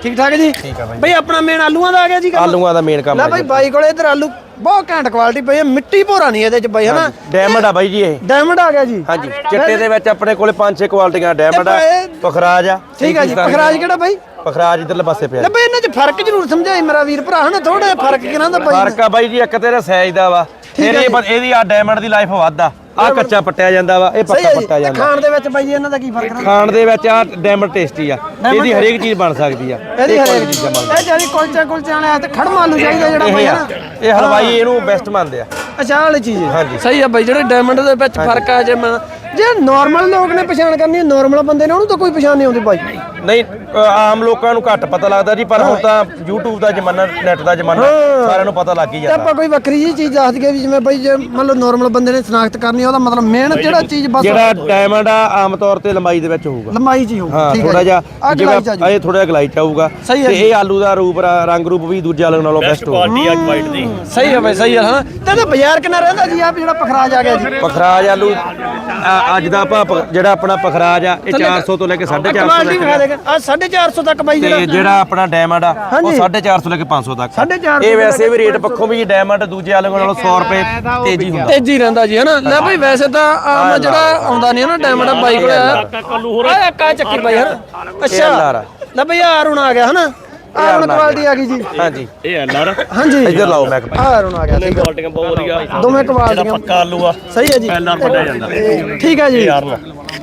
ਠੀਕ ਠਾਕ ਜੀ ਠੀਕ ਆ ਬਾਈ ਬਾਈ ਆਪਣਾ ਮੇਨ ਆਲੂਆਂ ਦਾ ਆ ਗਿਆ ਜੀ ਕੰਮ? ਆਲੂਆਂ ਦਾ ਮੇਨ ਕੰਮ ਲੈ ਹੈ ਬਾਈ ਬਾਈ ਕੋਲੇ ਇਧਰ ਆਲੂ ਬਹੁਤ ਘੈਂਟ ਕੁਆਲਿਟੀ ਪਈ ਹੈ ਮਿੱਟੀ ਭੋਰਾ ਨਹੀਂ ਇਹਦੇ ਚ ਬਾਈ ਹਨਾ ਡਾਇਮੰਡ ਆ ਬਾਈ ਜੀ ਇਹ ਡਾਇਮੰਡ ਆ ਗਿਆ ਜੀ ਹਾਂਜੀ ਚਿੱਟੇ ਦੇ ਵਿੱਚ ਆਪਣੇ ਕੋਲੇ 5-6 ਕੁਆਲਿਟੀਆਂ ਡਾਇਮੰਡ ਆ ਇਹ- ਪਖਰਾਜ ਆ ਠੀਕ ਆ ਜੀ ਪਖਰਾਜ ਕਿਹੜਾ ਬਾਈ ਪਖਰਾਜ ਇਧਰਲੇ ਪਾਸੇ ਪਿਆ ਲੈ ਬਾਈ ਇਹਨਾਂ ਚ ਫ਼ਰਕ ਜ਼ਰੂਰ ਸਮਝਾਈ ਮੇਰਾ ਵੀਰ ਭਰਾ ਹਨਾ ਥੋੜਾ ਜਿਹਾ ਫ਼ਰਕ ਕਿਹਨਾਂ ਦਾ ਬਾਈ? ਫ਼ਰਕ ਆ ਬਾਈ ਜੀ ਇੱਕ ਤੇਰਾ ਸਾਈਜ਼ ਦਾ ਵਾ। ਇਹਦੀ ਇਹਦੀ ਆ ਡਾਇਮੰਡ ਦੀ ਲਾਈਫ ਵੱਧ ਆ ਆ ਕੱਚਾ ਪੱਟਿਆ ਜਾਂਦਾ ਵਾ ਇਹ ਪੱਕਾ ਪੱਟਿਆ ਜਾਂਦਾ। ਖਾਣ ਦੇ ਵਿੱਚ ਬਾਈ ਜੀ ਇਹਨਾਂ ਦਾ ਕੀ ਫ਼ਰਕ ਰਹਿੰਦਾ? ਖਾਣ ਦੇ ਵਿੱਚ ਆ ਡਾਇਮੰਡ ਟੇਸਟੀ ਆ। ਇਹਦੀ ਹਰੇਕ ਚੀਜ਼ ਬਣ ਸਕਦੀ ਆ। ਇਹਦੀ ਹਰੇਕ ਚੀਜ਼ਾਂ ਬਣਦੀ ਇਹ ਜਿਹੜੀ ਕੁਲਚੇ ਕੁਲਚੇ ਵਾਲੇ ਤੇ ਖੜਮਾ ਆਲੂ ਚਾਹੀਦਾ ਜਿਹੜਾ ਬਾਈ ਹਨਾ? ਇਹ ਹਲਵਾਈ ਇਹਨੂੰ ਬੈਸਟ ਮੰਨਦੇ ਆ। ਵਾਲੀ ਚੀਜ਼। ਹੈ ਹਾਂਜੀ। ਸਹੀ ਆ ਬਾਈ ਜਿਹੜੇ ਡਾਇਮੰਡ ਦੇ ਵਿੱਚ ਫ਼ਰਕ ਆ ਜੇ ਮੈਂ ਜੇ ਨਾਰਮਲ ਲੋਕ ਨੇ ਪਛਾਣ ਕਰਨੀ ਹੈ ਨਾਰਮਲ ਬੰਦੇ ਨੇ ਉਹਨੂੰ ਤਾਂ ਕੋਈ ਪਛਾਣ ਨਹੀਂ ਆਉਂਦੀ ਬਾਈ। ਨਹੀਂ ਅ, ਆਮ ਲੋਕਾਂ ਨੂੰ ਘੱਟ ਪਤਾ ਲੱਗਦਾ ਜੀ ਪਰ ਹੁਣ ਤਾਂ YouTube ਦਾ ਜ਼ਮਾਨਾ ਨੈਟ ਦਾ ਜ਼ਮਾਨਾ ਸਾਰਿਆਂ ਨੂੰ ਪਤਾ ਲੱਗ ਹੀ ਤੇ ਜਾਂਦਾ ਆਪਾਂ ਕੋਈ ਵੱਖਰੀ ਜੀ ਚੀਜ਼ ਦੱਸ ਦਈਏ ਵੀ ਜਿਵੇਂ ਬਾਈ ਜੇ ਮੰਨ ਲਓ ਨਾਰਮਲ ਬੰਦੇ ਨੇ ਸ਼ਨਾਖਤ ਕਰਨੀ ਆ, ਉਹਦਾ ਮਤਲਬ ਮੇਨ ਜਿਹੜਾ ਚੀਜ਼ ਬਸ ਜਿਹੜਾ ਡਾਇਮੰਡ ਆ ਆਮ ਤੌਰ ਤੇ ਲੰਬਾਈ ਦੇ ਵਿੱਚ ਹੋਊਗਾ। ਲੰਬਾਈ ਚ ਹੀ ਹਾਂ ਠੀਕ ਹੈ ਥੋੜਾ ਜੀ। ਜਿਹਾ ਜਿਵੇਂ। ਇਹ ਥੋੜਾ ਜਿਹਾ ਗਲਾਈ ਚ ਆਊਗਾ ਸਹੀ ਹੈ ਤੇ ਜੀ। ਇਹ ਆਲੂ ਦਾ ਰੂਪ ਰ- ਰੰਗ ਰੂਪ ਵੀ ਦੂਜੇ ਆਲੂ ਨਾਲੋਂ ਬੈਸਟ ਹੋਊਗਾ। ਸਹੀ ਆ ਬਾਈ ਸਹੀ ਆ ਹਨਾ? ਤੇ ਇਹਦਾ ਬਾਜ਼ਾਰ ਕਿੰਨਾ ਰਹਿੰਦਾ ਜੀ ਆ ਜਿਹੜਾ ਪਖਰਾਜ ਆ ਗਿਆ ਜੀ? ਪਖਰਾਜ ਆਲੂ ਆ- ਅੱਜ ਦਾ ਭਾਅ ਜਿਹੜਾ ਆਪਣਾ ਪਖਰਾਜ ਆ ਇਹ 400 ਤੋਂ ਲੈ ਕੇ 450 ਕੁਆਲਿਟੀ ਵਿਖਾ ਦੇ ਕੇ। ਆ 450 ਤੱਕ ਬਾਈ ਤੇ ਜਿਹੜਾ ਜਿਹੜਾ ਆਪਣਾ ਡਾਇਮੰਡ ਆ ਉਹ ਹਾਂਜੀ। 450 ਤੋਂ ਲੈ ਕੇ 500 ਤੱਕ ਆ। 450 ਇਹ ਵੈਸੇ ਵੀ ਰੇਟ ਪੱਖੋਂ ਵੀ ਡਾਇਮੰਡ ਦੂਜੇ ਵਾਲੇ ਨਾਲੋਂ 100 ਰੁਪਏ ਤੇਜ਼ੀ ਹੁੰਦਾ। ਤੇਜ਼ੀ ਰਹਿੰਦਾ ਜੀ ਹਨਾ? ਲੈ ਬਈ ਵੈਸੇ ਤਾਂ ਆਮ ਜਿਹੜਾ ਆਉਂਦਾ ਨਹੀਂ ਨਾ ਡਾਇਮੰਡ ਬਾਈ ਕੋਲ ਆ ਕਾ ਚੱਕੀ ਬਾਈ ਹਨਾ? ਅੱਛਾ। ਆ। ਲੈ ਬਈ ਆ ਅਰੁਣ ਆ ਗਿਆ ਹਨਾ? ਆ ਅਰੁਣ ਕੁਆਲਿਟੀ ਆ ਗਈ ਜੀ। ਹਾਂਜੀ। ਇਹ ਐਲਆਰ ਹਾਂਜੀ। ਇੱਧਰ ਲਾਓ ਮੈਕ ਆ ਅਰੁਣ ਆ ਗਿਆ ਠੀਕ ਕੁਆਲਟੀਆਂ ਬਹੁਤ ਵਧੀਆ। ਦੋਵੇਂ ਕੁਆਲਿਟੀਆਂ ਪੱਕਾ ਆਲੂ ਆ ਸਹੀ ਹੈ ਜੀ। ਐਲਆਰ ਵੱਡਾ ਜਾਂਦਾ। ਠੀਕ ਹੈ ਜੀ।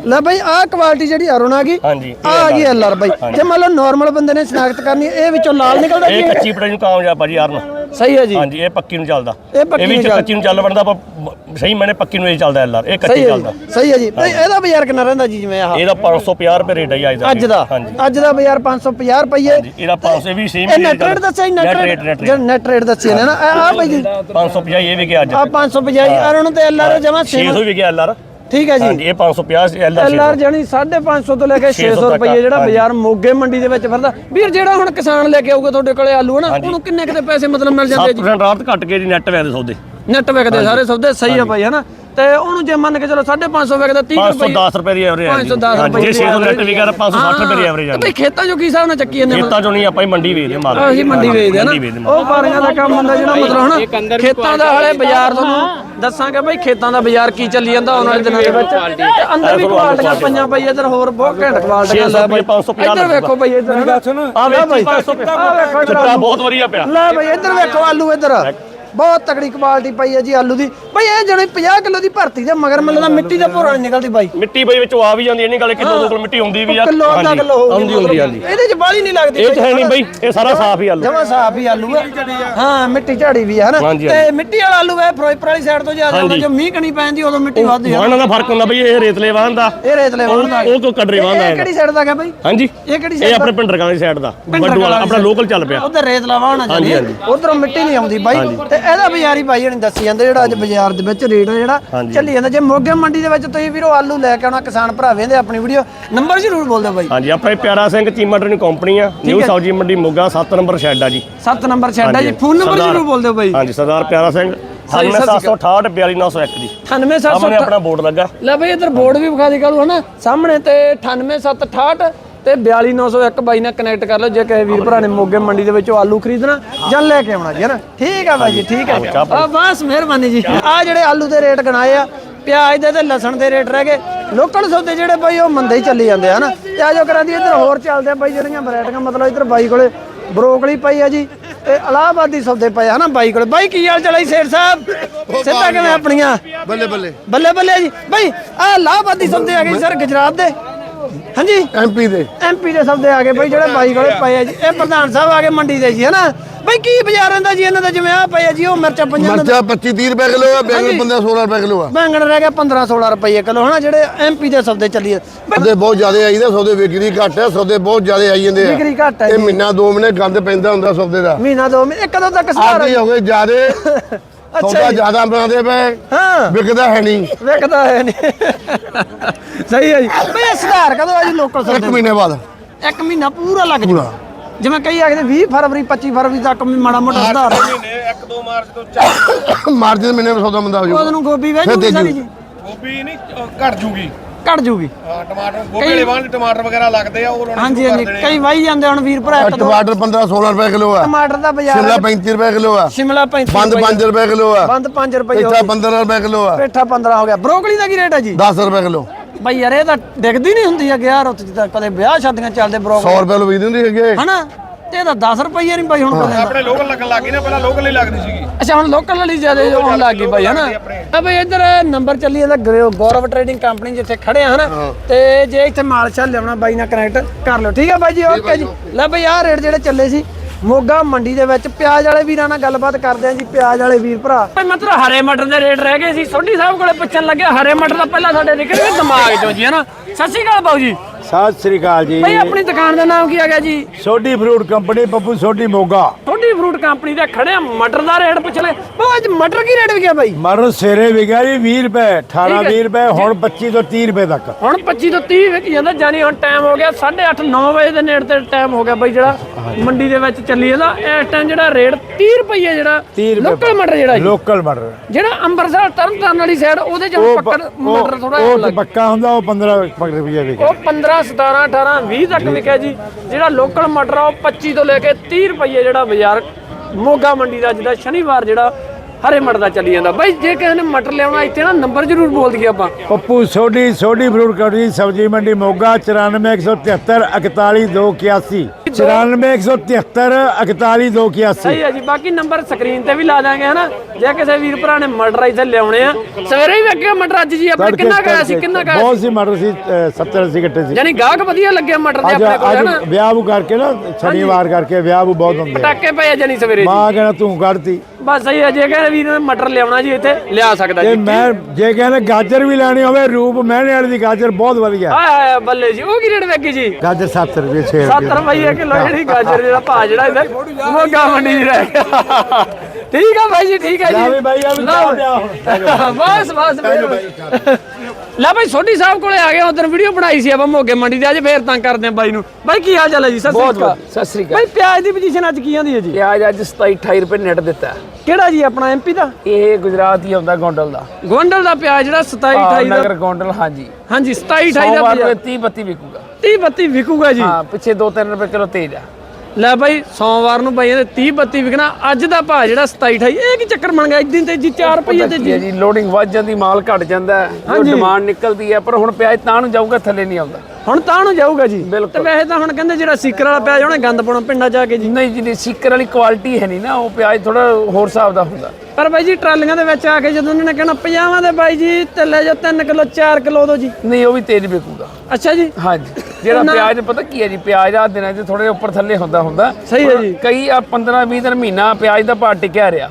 ਲੈ ਬਈ ਆਹ ਕੁਆਲਿਟੀ ਜਿਹੜੀ ਅਰੁਣ ਆ ਗਈ ਹਾਂਜੀ, ਆ ਗਈ ਐਲਆਰ ਬਾਈ। ਜੇ ਮੰਨ ਲਓ ਨਾਰਮਲ ਬੰਦੇ ਨੇ ਸ਼ਨਾਖਤ ਕਰਨੀ ਇਹ ਵਿੱਚੋਂ ਲਾਲ ਨਿਕਲਦਾ ਜੀ ਇਹ ਕੱਚੀ ਪੜਾਈ ਨੂੰ ਕਾਮਯਾਬ ਆ ਜੀ ਯਾਰ ਨਾ ਸਹੀ ਹੈ ਜੀ। ਹਾਂਜੀ ਇਹ ਪੱਕੀ ਨੂੰ ਚੱਲਦਾ। ਇਹ ਪੱਕੀ ਵੀ ਨੂੰ ਚੱਲ- ਕੱਚੀ ਨੂੰ ਚੱਲ ਬਣਦਾ ਪਰ ਸਹੀ ਮੈਨੇ ਪੱਕੀ ਨੂੰ ਇਹ ਚੱਲਦਾ ਐਲਆਰ ਇਹ ਕੱਚੀ ਹੈ ਚੱਲਦਾ। ਸਹੀ ਹੈ ਜੀ। ਇਹਦਾ ਬਾਜ਼ਾਰ ਕਿੰਨਾ ਰਹਿੰਦਾ ਜੀ ਜਿਵੇਂ ਆਹ? ਇਹਦਾ 550 ਰੁਪਏ ਰੇਟ ਹੈ ਅੱਜ ਦਾ ਅੱਜ ਦਾ? ਹਾਂਜੀ। ਅੱਜ ਦਾ ਬਾਜ਼ਾਰ 550 ਰੁਪਏ ਇਹਦਾ 500 ਵੀ ਸੇਮ ਇਹ ਨੈਟ ਰੇਟ ਦੱਸਿਆ ਨੈਟ ਰੇਟ ਜਿਹੜਾ ਨੈਟ ਰੇਟ ਦੱਸਿਆ ਨੇ ਨਾ ਇਹ ਆ ਬਾਈ ਜੀ। 550 ਇਹ ਵੀ ਗਿਆ ਅੱਜ। ਆ 550 ਅਰੁਣ ਤੇ ਐਲਆਰ ਜਮਾ 600 ਵੀ ਗਿਆ ਐਲਆਰ ਠੀਕ ਹੈ ਜੀ। ਇਹ 550 ਐਲਆਰ ਐਲਆਰ ਜਾਨੀ 550 ਤੋਂ ਲੈ ਕੇ 600 600 ਰੁਪਏ ਜਿਹੜਾ। ਬਾਜ਼ਾਰ ਮੋਗੇ ਮੰਡੀ ਦੇ ਵਿੱਚ ਫਿਰਦਾ। ਵੀਰ ਜਿਹੜਾ ਹੁਣ ਕਿਸਾਨ ਲੈ ਕੇ ਆਊਗਾ ਤੁਹਾਡੇ ਕੋਲੇ ਆਲੂ ਹਨਾ ਉਹਨੂੰ ਕਿੰਨੇ ਕਿਤੇ ਪੈਸੇ ਮਤਲਬ ਮਿਲ ਜਾਂਦੇ ਜੀ? 7% ਰਾਤ ਘਟ ਕੇ ਜੀ ਨੈਟ ਵੈਦੇ ਸੌਦੇ। ਨੈਟ ਵਿਕਦੇ ਸਾਰੇ ਸੌਦੇ ਸਹੀ ਆ ਭਾਈ ਹਨਾ? ਤੇ ਉਹਨੂੰ ਜੇ ਮੰਨ ਕੇ ਚਲੋ 550 ਵਿਕਦਾ 30 ਰੁਪਏ 510 ਰੁਪਏ। ਦੀ ਐਵਰੇਜ 510 ਰੁਪਏ ਜੇ 600 ਨੈਟ ਵੀ ਕਰ 560 ਰੁਪਏ ਦੀ ਐਵਰੇਜ ਤੇ ਭਾਈ ਖੇਤਾਂ ਚੋਂ ਕੀ ਹਿਸਾਬ ਨਾਲ ਚੱਕੀ ਜਾਂਦੇ ਖੇਤਾਂ ਚੋਂ ਨਹੀਂ ਆਪਾਂ ਹੀ ਮੰਡੀ ਵੇਚਦੇ ਮਾਲ। ਅਸੀਂ ਮੰਡੀ ਵੇਚਦੇ ਆ ਨਾ। ਉਹ ਬਾਰੀਆਂ ਦਾ ਕੰਮ ਹੁੰਦਾ ਜਿਹੜਾ ਮਤਲਬ ਹਨਾ ਖੇਤਾਂ ਦਾ ਹਲੇ ਬਾਜ਼ਾਰ ਤੁਹਾਨੂੰ ਦੱਸਾਂਗੇ ਭਾਈ ਖੇਤਾਂ ਦਾ ਬਾਜ਼ਾਰ ਕੀ ਚੱਲੀ ਜਾਂਦਾ ਆਉਣ ਵਾਲੇ ਦਿਨਾਂ ਦੇ ਵਿੱਚ। ਤੇ ਅੰਦਰ ਵੀ ਕੁਆਲਟੀਆਂ ਪਈਆਂ ਭਾਈ ਇੱਧਰ ਹੋਰ ਬਹੁਤ ਘੈਂਟ ਕੁਆਲਟੀਆਂ ਲੈ ਭਾਈ 550 ਇੱਧਰ ਵੇਖੋ ਭਾਈ ਇੱਧਰ। ਆ ਵੇਚੀ 500 ਆ ਵੇਖੋ ਇੱਧਰ ਚਿੱਟਾ ਬਹੁਤ ਵਧੀਆ ਪਿਆ। ਲੈ ਭਾਈ ਇੱਧਰ ਵੇਖੋ ਆਲੂ ਇੱਧਰ। ਬਹੁਤ ਤਕੜੀ ਕੁਆਲਿਟੀ ਪਈ ਹੈ ਜੀ ਆਲੂ ਦੀ। ਭਾਈ ਇਹ ਜਿਹੜੀ 50 ਕਿਲੋ ਦੀ ਭਰਤੀ ਦੇ ਮਗਰ ਮੈਨੂੰ ਲੱਗਦਾ ਮਿੱਟੀ ਦਾ ਭੋਰਾ ਨਹੀਂ ਨਿਕਲਦੀ ਬਾਈ। ਮਿੱਟੀ ਬਈ ਵਿੱਚੋਂ ਆ ਵੀ ਜਾਂਦੀ ਇਹ ਨਹੀਂ ਗੱਲ ਕਿ ਦੋ ਦੋ ਕਿਲੋ ਮਿੱਟੀ ਹੁੰਦੀ ਵੀ ਆ। ਕਿਲੋ ਅੱਧਾ ਕਿਲੋ ਹੋਊਗੀ ਹੁੰਦੀ ਹਾਂਜੀ। ਇਹਦੇ ਚ ਬਾਲੀ ਨਹੀਂ ਲੱਗਦੀ ਇਹ ਚ ਹੈ ਨਹੀਂ ਬਈ ਇਹ ਸਾਰਾ ਸਾਫ਼ ਹੀ ਆਲੂ। ਜਮਾ ਸਾਫ਼ ਹੀ ਆਲੂ ਹੈ ਹਾਂ ਮਿੱਟੀ ਝਾੜੀ ਵੀ ਹੈ ਹਨਾ? ਤੇ ਮਿੱਟੀ ਵਾਲਾ ਆਲੂ ਹੈ ਫਿਰੋਜ਼ਪੁਰ ਵਾਲੀ ਸਾਈਡ ਤੋਂ ਜ਼ਿਆਦਾ ਆਉਂਦਾ ਜੋ ਮੀਂਹ ਕਣੀ ਪੈਂਦੀ ਉਦੋਂ ਮਿੱਟੀ ਵੱਧਦੀ ਹੈ ਵਾਹਨਾਂ ਦਾ ਫ਼ਰਕ ਹੁੰਦਾ ਬਈ ਇਹ ਰੇਤਲੇ ਵਾਹਨ ਦਾ। ਇਹ ਰੇਤਲੇ ਵਾਹਣ ਦਾ। ਉਹ ਕੋ ਕਡਰੇ ਵਾਹਨ ਦਾ ਇਹ ਕਿਹੜੀ ਸਾਈਡ ਦਾ ਹੈ ਬਾਈ? ਹਾਂਜੀ। ਇਹ ਕਿਹੜੀ ਇਹ ਸਾਈਡ ਆਪਣੇ ਪਿੰਡਰਕਾਂ ਦੀ ਸਾਈਡ ਦਾ ਵੱਡੂ ਵਾਲਾ ਆਪਣਾ ਲੋਕਲ ਚੱਲ ਪਿਆ। ਉਧਰ ਰੇਤਲਾ ਵਾਹਣ ਆ ਜਾਂਦੀ। ਉਧਰੋਂ ਮਿੱਟੀ ਨਹੀਂ ਆਉਂਦੀ ਬਾਈ। ਤੇ ਇਹਦਾ ਬਾਜ਼ਾਰੀ ਬਾਈ ਜਣੇ ਦੱਸੀ ਜਾਂਦੇ ਜਿਹੜਾ ਅੱਜ ਬਾਜ਼ਾਰ ਦੇ ਵਿੱਚ ਰੇਟ ਜਿਹੜਾ ਚੱਲੀ ਜਾਂਦਾ। ਜੇ ਮੋਗੇ ਮੰਡੀ ਦੇ ਵਿੱਚ ਤੁਸੀਂ ਵੀਰੋ ਆਲੂ ਲੈ ਕੇ ਆਉਣਾ ਕਿਸਾਨ ਭਰਾ ਵੇਂਦੇ ਆਪਣੀ ਵੀਡੀਓ। ਨੰਬਰ ਜ਼ਰੂਰ ਬੋਲ ਦਿਓ ਬਾਈ। ਹਾਂਜੀ ਆਪਾਂ ਇਹ ਪਿਆਰਾ ਸਿੰਘ ਚੀਮਾ ਟ੍ਰੇਨਿੰਗ ਕੰਪਨੀ ਆ new Sabzi Mandi Moga 7 number shed ਆ ਜੀ। 7 ਨੰਬਰ ਛੱਡ ਆ ਜੀ। ਫੋਨ ਨੰਬਰ ਜ਼ਰੂਰ ਬੋਲ ਦਿਓ ਬਾਈ। ਹਾਂਜੀ ਸਰਦਾਰ ਪਿਆਰਾ ਸਿੰਘ ਸਹੀ, ਸਤਿ ਸ਼੍ਰੀ 768 42901 ਦੀ 98700 ਸਾਹਮਣੇ ਆਪਣਾ ਬੋਰਡ ਲੱਗਾ। ਲੈ ਬਈ ਇੱਧਰ ਬੋਰਡ ਵੀ ਵਿਖਾ ਦੇ ਕਾਲੂ ਹਨਾ? ਸਾਹਮਣੇ ਤੇ 98768 ਤੇ 42901 ਬਾਈ ਨਾਲ ਕਨੈਕਟ ਕਰ ਲਓ ਜੇ ਕਿਸੇ ਵੀਰ ਭਰਾ ਨੇ ਮੋਗੇ ਮੰਡੀ ਦੇ ਵਿੱਚੋਂ ਆਲੂ ਖਰੀਦਣਾ ਜਾਂ ਲੈ ਕੇ ਆਉਣਾ ਜੀ ਹਨਾ ਠੀਕ ਆ ਬਾਈ ਜੀ ਠੀਕ ਆ ਆ ਬਸ ਮਿਹਰਬਾਨੀ ਜੀ। ਆ ਜਿਹੜੇ ਆਲੂ ਦੇ ਰੇਟ ਗਣਾਏ ਆ ਪਿਆਜ਼ ਦੇ ਤੇ ਲਸਣ ਦੇ ਰੇਟ ਰਹਿ ਗਏ। ਲੋਕਲ ਸੌਦੇ ਜਿਹੜੇ ਬਾਈ ਉਹ ਮੰਦੇ ਹੀ ਚੱਲੀ ਜਾਂਦੇ ਹਨਾ ਤੇ ਆ ਜੋ ਕਰਾਂ ਦੀ ਇੱਧਰ ਹੋਰ ਚੱਲਦੇ ਆ ਬਾਈ ਜਿਹੜੀਆਂ ਵੈਰਾਈਟੀਆਂ ਮਤਲਬ ਇੱਧਰ ਬਾਈ ਕੋਲੇ ਬਰੋਕਲੀ ਪਈ ਆ ਜੀ ਤੇ ਇਲਾਹਾਬਾਦੀ ਸੌਦੇ ਪਏ ਹਨਾ ਬਾਈ ਕੋਲੇ? ਬਾਈ ਕੀ ਹਾਲ ਚਲਾਈ ਸੇਠ ਸਾਹਿਬ? ਸਿੱਧਾ ਕਿਵੇਂ ਆਪਣੀਆਂ? ਬੱਲੇ ਬੱਲੇ। ਬੱਲੇ ਬੱਲੇ ਜੀ। ਬਈ ਆ ਲਾਹਬਾਦੀ ਸੌਦੇ ਆ ਗਏ ਸਰ ਗੁਜਰਾਤ ਦੇ। ਹਾਂਜੀ? ਐਮਪੀ ਦੇ। ਐਮਪੀ ਦੇ ਸੌਦੇ ਆ ਗਏ ਬਈ ਜਿਹੜੇ ਬਾਈ ਕੋਲੇ ਪਏ ਆ ਜੀ। ਇਹ ਪ੍ਰਧਾਨ ਸਾਹਿਬ ਆ ਗਏ ਮੰਡੀ ਦੇ ਜੀ ਹਨਾ? ਬਈ ਕੀ ਬਾਜ਼ਾਰ ਰਹਿੰਦਾ ਜੀ ਇਹਨਾਂ ਦਾ? ਜਿਵੇਂ ਆ ਪਏ ਆ ਜੀ ਉਹ ਮਿਰਚਾਂ ਪੰਜਾਂ ਦਾ। ਮਰਚਾ 25 30 ਰੁਪਏ ਕਿਲੋ ਆ ਬੈਂਗਣ 15 16 ਰੁਪਏ ਕਿਲੋ ਆ। ਬੈਂਗਣ ਰਹਿ ਗਿਆ 15 16 ਰੁਪਏ ਕਿਲੋ ਹਨਾ? ਜਿਹੜੇ ਐਮਪੀ ਦੇ ਸੌਦੇ ਚੱਲੀ ਸੌਦੇ ਬਹੁਤ ਜ਼ਿਆਦਾ ਆਈਦੇ ਸੌਦੇ ਵਿਕਰੀ ਘੱਟ ਆ ਸੌਦੇ ਬਹੁਤ ਜ਼ਿਆਦਾ ਆਈ ਜਾਂਦੇ ਆ। ਵਿਕਰੀ ਘੱਟ ਆ ਇਹ। ਮਹੀਨਾ ਦੋ ਮਹੀਨੇ ਗੰਦ ਪੈਂਦਾ ਹੁੰਦਾ ਸੌਦੇ ਦਾ। ਮਹੀਨਾ ਦੋ ਮਹੀਨੇ ਕਦੋਂ ਤੱਕ ਸੁਧਾਰ ਆਦੀ ਹੋ ਗਏ ਜ਼ਿਆਦੇ। ਸੌਦਾ ਜੀ। ਜ਼ਿਆਦਾ ਬਣਾਉਂਦੇ ਪਏ ਹਾਂ। ਵਿਕਦਾ ਹੈ ਨਹੀਂ। ਵੇਖਦਾ ਹੈ ਨਹੀਂ। ਸਹੀ ਹੈ ਜੀ। ਬਈ ਇਹ ਸੁਧਾਰ ਕਦੋਂ ਆ ਜੀ ਲੋਕਲ ਇੱਕ ਮਹੀਨੇ ਬਾਅਦ। ਇੱਕ ਮਹੀਨਾ ਪੂਰਾ ਲੱਗ ਜੂ। ਪੂਰਾ। ਜਿਵੇਂ ਕਈ ਆਖਦੇ 20 ਫਰਵਰੀ 25 ਫਰਵਰੀ ਤੱਕ ਵੀ ਮਾੜਾ ਮੋਟਾ ਸੁਧਾਰ ਮਾਰਚ ਦੇ ਮਹੀਨੇ ਵਿੱਚ ਸੌਦਾ ਬੰਦਾ ਹੋ ਜਾਊਗਾ ਨੂੰ ਗੋਭੀ ਵੇਚ ਫਿਰ ਸਾਰੀ। ਜੀ ਗੋਭੀ ਨਹੀਂ ਘਟ ਜੂਗੀ। ਘਟ ਜੂਗੀ। ਟਮਾਟਰ ਗੋਭੀ ਵਾਲੇ ਵਾਂਗ ਟਮਾਟਰ ਵਗੈਰਾ ਲੱਗਦੇ ਆ ਉਹ ਲਾਉਣੇ ਹਾਂਜੀ ਹਾਂਜੀ। ਕਈ ਵਾਈ ਜਾਂਦੇ ਹੁਣ ਵੀਰ ਭਰਾ ਇੱਕ ਦੋ ਟਮਾਟਰ 15 16 ਰੁਪਏ ਕਿਲੋ ਆ। ਟਮਾਟਰ ਦਾ ਬਾਜ਼ਾਰ ਸ਼ਿਮਲਾ 35 ਰੁਪਏ ਕਿਲੋ ਆ। ਸ਼ਿਮਲਾ 35 ਬੰਦ ਰੁਪਏ 5 ਰੁਪਏ ਕਿਲੋ ਆ। ਬੰਦ 5 ਰੁਪਏ ਹੋ ਪੇਠਾ ਗਈ 15 ਰੁਪਏ ਕਿਲੋ ਆ। ਪੇਠਾ 15 ਹੋ ਗਿਆ। ਬਰੋਕਲੀ ਦਾ ਕੀ ਰੇਟ ਹੈ ਜੀ? 10 ਰੁਪਏ ਕਿਲੋ। ਬਈ ਯਾਰ ਇਹ ਤਾਂ ਡਿੱਗਦੀ ਨਹੀਂ ਹੁੰਦੀ ਆ ਯਾਰ ਉੱਥੇ ਜਿੱਦਾਂ ਕਦੇ ਵਿਆਹ ਸ਼ਾਦੀਆਂ ਚੱਲਦੇ 100 ਬਰੋਕਲੀ ਰੁਪਏ ਲੋ ਵਿਕਦੀ ਹੁੰਦੀ ਹੈਗੇ। ਹਨਾ? ਤੇ ਇਹ ਤਾਂ 10 ਰੁਪਏ ਨਹੀਂ ਬਾਈ ਹੁਣ ਆਪਣੇ ਲੋਕਲ ਲੱਗਣ ਲੱਗੀ ਨਾ ਪਹਿਲਾਂ ਲੋਕਲ ਹੀ ਲੱਗਦੀ ਸੀਗੀ। ਅੱਛਾ ਹੁਣ ਲੋਕਲ ਵਾਲੀ ਜ਼ਿਆਦਾ ਆਉਣ ਲੱਗ ਗਈ ਬਾਈ ਹਨਾ? ਆ ਬਈ ਇੱਧਰ ਨੰਬਰ ਚੱਲੀ ਜਾਂਦਾ ਗਰੋ- ਗੌਰਵ ਟ੍ਰੇਡਿੰਗ ਕੰਪਨੀ ਜਿੱਥੇ ਖੜੇ ਆ ਹਨਾ? ਤੇ ਜੇ ਇੱਥੇ ਮਾਲ ਸ਼ਾਲ ਲਿਆਉਣਾ ਬਾਈ ਨਾਲ ਕਨੈਕਟ ਕਰ ਲਿਓ। ਠੀਕ ਹੈ ਬਾਈ ਜੀ ਓਕੇ ਜੀ ਲੈ ਬਈ ਆਹ ਰੇਟ ਜਿਹੜੇ ਚੱਲੇ ਸੀ ਮੋਗਾ ਮੰਡੀ ਦੇ ਵਿੱਚ ਪਿਆਜ਼ ਵਾਲੇ ਵੀਰਾਂ ਨਾਲ ਗੱਲਬਾਤ ਕਰਦੇ ਆ ਜੀ ਪਿਆਜ਼ ਵਾਲੇ ਵੀਰ ਭਰਾ। ਬਈ ਮਤਲਬ ਹਰੇ ਮਟਰ ਦੇ ਰੇਟ ਰਹਿ ਗਏ ਸੀ ਸੋਢੀ ਸਾਹਿਬ ਕੋਲੇ ਪੁੱਛਣ ਲੱਗੇ ਹਰੇ ਮਟਰ ਦਾ ਪਹਿਲਾਂ ਸਾਡੇ ਨਿਕਲ ਗਿਆ ਦਿਮਾਗ ਚੋਂ ਜੀ ਹਨਾ? ਸਤਿ ਸ਼੍ਰੀ ਅਕਾਲ ਬਾਊ ਜੀ। ਸਤਿ ਸ੍ਰੀ ਅਕਾਲ ਜੀ। ਬਈ ਆਪਣੀ ਦੁਕਾਨ ਦਾ ਨਾਮ ਕੀ ਹੈਗਾ ਜੀ? Sodhi fruit company Babbu Sodhi Moga. Sodhi fruit company ਦੇ ਖੜੇ ਆ ਮਟਰ ਦਾ ਰੇਟ ਪੁੱਛ ਲੈ। ਬਾਊ ਅੱਜ ਮਟਰ ਕੀ ਰੇਟ ਵਿਕਿਆ ਬਾਈ? ਮਟਰ ਸੇਰੇ ਵਿਕਿਆ ਜੀ 20 ਰੁਪਏ 18 ਠੀਕ ਹੈ। 20 ਰੁਪਏ ਹੁਣ 25 ਤੋਂ 30 ਰੁਪਏ ਤੱਕ। ਹੁਣ 25 ਤੋਂ 30 ਵਿਕ ਜਾਂਦਾ ਜਾਨੀ ਹੁਣ ਟਾਈਮ ਹੋ ਗਿਆ 8:30 9 ਵਜੇ ਦੇ ਨੇੜੇ ਤੇ ਟਾਈਮ ਹੋ ਗਿਆ ਬਾਈ ਜਿਹੜਾ ਮੰਡੀ ਦੇ ਵਿੱਚ ਚੱਲੀ ਜਾਂਦਾ। ਇਸ ਟਾਈਮ ਜਿਹੜਾ ਰੇਟ 30 ਰੁਪਏ ਜਿਹੜਾ 30 ਰੁਪਏ ਲੋਕਲ ਮਟਰ ਜਿਹੜਾ ਜੀ। ਲੋਕਲ ਮਟਰ। ਜਿਹੜਾ ਅੰਮ੍ਰਿਤਸਰ ਤਰਨਤਾਰਨ ਵਾਲੀ ਸਾਈਡ ਉਹਦੇ ਚ ਉਹ ਮਟਰ ਥੋੜਾ ਉਹ ਉਹ ਪੱਕਾ ਹੁੰਦਾ ਉਹ 15 ਰੁਪਏ ਵਿਕਿਆ। ਉਹ 15 17 18 20 ਤੱਕ ਵਿਕਿਆ ਜੀ। ਜਿਹੜਾ ਲੋਕਲ ਮਟਰ ਆ, ਉਹ 25 ਤੋਂ ਲੈ ਕੇ 30 ਰੁਪਏ ਜਿਹੜਾ ਬਾਜ਼ਾਰ ਮੋਗਾ ਮੰਡੀ ਦਾ ਜਿਹੜਾ ਸ਼ਨੀਵਾਰ ਜਿਹੜਾ ਹਰੇ ਮਟਰ ਦਾ ਚੱਲੀ ਜਾਂਦਾ। ਬਾਈ, ਜੇ ਕਿਸੇ ਨੇ ਮਟਰ ਲਿਆਉਣਾ, ਇੱਥੇ ਨਾ ਨੰਬਰ ਜ਼ਰੂਰ ਬੋਲ ਦਈਏ ਆਪਾਂ। ਪੱਪੂ, ਸੋਢੀ ਸੋਢੀ ਫਰੂਟ ਕਟਰੀ, ਸਬਜ਼ੀ ਮੰਡੀ ਮੋਗਾ 94173 41281 94173 41281 ਸਹੀ ਹੈ ਜੀ ਬਾਕੀ ਨੰਬਰ ਸਕਰੀਨ ਤੇ ਵੀ ਲਾ ਦਾਂਗੇ ਹਨਾ? ਜੇ ਕਿਸੇ ਵੀਰ ਭਰਾ ਨੇ ਮਟਰ ਇੱਥੇ ਲਿਆਉਣੇ ਆ ਸਵੇਰੇ ਹੀ ਵੇਖਿਆ ਮਟਰ ਅੱਜ ਜੀ ਆਪਣੇ ਕਿੰਨਾ ਗਿਆ ਸੀ ਕਿੰਨਾ ਗਿਆ ਬਹੁਤ ਸੀ? ਮਟਰ ਸੀ 70 80 ਗੱਟੇ ਸੀ। ਯਾਨੀ ਗਾਹਕ ਵਧੀਆ ਲੱਗਿਆ ਮਟਰ ਦੇ ਅੱਜ ਆਪਣੇ ਕੋਲ ਹਨਾ? ਅੱਜ ਵਿਆਹ ਵੂ ਕਰਕੇ ਨਾ ਸ਼ਨੀਵਾਰ ਕਰਕੇ ਵਿਆਹ ਵੂ ਬਹੁਤ ਹੁੰਦੇ ਆ। ਪਟਾਕੇ ਪਏ ਆ ਜਾਨੀ ਸਵੇਰੇ ਜੀ। ਮਾਂ ਕਹਿੰਦਾ ਤੂੰ ਕੱਢਤੀ। ਬਸ ਸਹੀ ਹੈ ਜੇ ਕਿਸੇ ਵੀਰ ਨੇ ਮਟਰ ਲਿਆਉਣਾ ਜੀ ਇੱਥੇ ਲਿਆ ਸਕਦਾ ਤੇ ਜੀ। ਮੈਂ ਜੇ ਕਹਿੰਦਾ ਗਾਜਰ ਵੀ ਲੈਣੀ ਹੋਵੇ ਰੂਪ ਮਹਿਣੇ ਵਾਲੀ ਦੀ ਗਾਜਰ ਬਹੁਤ ਵਧੀਆ। ਆਏ ਆਏ ਬੱਲੇ ਜੀ ਉਹ ਕੀ ਰੇਟ ਵੇਗੀ ਜੀ? ਗਾਜਰ 7 ਰੁਪਏ 6 7 ਰੁਪਏ ਕਿਲੋ ਜਿਹੜੀ ਗਾਜਰ ਜਿਹੜਾ ਭਾਅ ਜਿਹੜਾ ਇਹਦਾ ਮੋਗਾ ਮੰਡੀ 'ਚ ਰਹਿ ਗਿਆ। ਠੀਕ ਆ ਭਾਈ ਜੀ ਠੀਕ ਹੈ ਲੈ ਜੀ ਵੀ ਬਾਈ ਆ ਵੀ। ਚਾਹ ਪਿਆ ਬਸ ਬਸ। ਲੈ ਭਾਈ ਸੋਢੀ ਸਾਹਿਬ ਕੋਲੇ ਆ ਗਏ ਉਧਰ ਵੀਡੀਓ ਬਣਾਈ ਸੀ ਆਪਾਂ ਮੋਗੇ ਮੰਡੀ ਦੇ ਅੱਜ ਫੇਰ ਤੰਗ ਕਰਦੇ ਆ ਬਾਈ ਨੂੰ। ਬਾਈ ਕੀ ਹਾਲ ਚਾਲ ਹੈ ਜੀ? ਸਤਿ ਸ੍ਰੀ ਅਕਾਲ। ਸਤਿ ਸ੍ਰੀ ਅਕਾਲ। ਬਾਈ ਪਿਆਜ਼ ਦੀ ਪੋਜੀਸ਼ਨ ਅੱਜ ਕੀ ਆਂਦੀ ਹੈ ਜੀ? ਪਿਆਜ਼ ਅੱਜ 27 28 ਰੁਪਏ ਨੈਟ ਦਿੱਤਾ। ਕਿਹੜਾ ਜੀ ਆਪਣਾ ਐਮਪੀ ਦਾ? ਇਹ ਗੁਜਰਾਤ ਹੀ ਆਉਂਦਾ ਗੋਂਡਲ ਦਾ। ਗੋਂਡਲ ਦਾ ਪਿਆਜ਼ ਜਿਹੜਾ 27 28 ਦਾ ਨਗਰ ਗੋਂਡਲ ਹਾਂਜੀ। ਹਾਂਜੀ 27 28 ਦਾ ਸੋਮਵਾਰ ਨੂੰ ਪਿਆਜ਼। 30 32 ਵਿਕੂਗਾ। 30 32 ਵਿਕੂਗਾ ਜੀ। ਹਾਂ ਪਿੱਛੇ 2-3 ਰੁਪਏ ਕਿਲੋ ਤੇਜ਼ ਆ। ਲੈ ਬਾਈ ਸੋਮਵਾਰ ਨੂੰ ਬਾਈ ਇਹਦੇ 30 32 ਵਿਕਣਾ। ਅੱਜ ਦਾ ਭਾਅ ਜਿਹੜਾ 27 28 ਇਹ ਕੀ ਚੱਕਰ ਬਣ ਗਿਆ? ਇੱਕ ਦਿਨ ਤੇ ਜੀ 4 ਰੁਪਏ ਤੇ ਜੀ। ਜੀ ਲੋਡਿੰਗ ਵੱਧ ਜਾਂਦੀ ਮਾਲ ਘਟ ਜਾਂਦਾ ਹੈ। ਜੋ। ਡਿਮਾਂਡ ਨਿਕਲਦੀ ਹੈ ਪਰ ਹੁਣ ਪਿਆਜ਼ ਤਾਂ ਨੂੰ ਜਾਊਗਾ ਥੱਲੇ ਨਹੀਂ ਆਉਂਦਾ। ਹੁਣ ਤਾਂ ਨੂੰ ਜਾਊਗਾ ਜੀ। ਬਿਲਕੁਲ। ਤੇ ਵੈਸੇ ਤਾਂ ਹੁਣ ਕਹਿੰਦੇ ਜਿਹੜਾ ਸੀਕਰ ਵਾਲਾ ਪਿਆਜ਼ ਉਹਨੇ ਗੰਦ ਪਾਉਣਾ ਪਿੰਡਾਂ ਜਾ ਕੇ ਜੀ। ਨਹੀਂ ਜਿਹੜੀ ਸੀਕਰ ਵਾਲੀ ਕੁਆਲਿਟੀ ਹੈ ਨਹੀਂ ਨਾ ਉਹ ਪਿਆਜ਼ ਥੋੜਾ ਹੋਰ ਹਿਸਾਬ ਦਾ ਹੁੰਦਾ। ਪਰ ਬਾਈ ਜੀ ਟਰਾਲੀਆਂ ਦੇ ਵਿੱਚ ਆ ਕੇ ਜਦੋਂ ਉਹਨਾਂ ਨੇ ਕਹਿਣਾ 50 ਦੇ ਬਾਈ ਜੀ ਤੇ ਲੈ ਜਾਓ 3 ਕਿਲੋ 4 ਕਿਲੋ ਦੋ ਜੀ। ਨਹੀਂ ਉਹ ਵੀ ਤੇਜ਼ ਵਿਕੂਗਾ। ਅੱਛਾ ਜੀ। ਹਾਂਜੀ। ਜਿਹੜਾ ਪਿਆਜ਼ ਪਤਾ ਕੀ ਹੈ ਜੀ? ਪਿਆਜ਼ ਆ ਦਿਨਾਂ 'ਚ ਥੋੜੇ ਉੱਪਰ ਥੱਲੇ ਹੁੰਦਾ ਹੁੰਦਾ। ਸਹੀ ਹੈ ਜੀ। ਕਈ ਆ 15 20 ਦਿਨ ਮਹੀਨਾ ਪਿਆਜ਼ ਦਾ ਭਾਅ ਟਿਕਿਆ ਰਿਹਾ।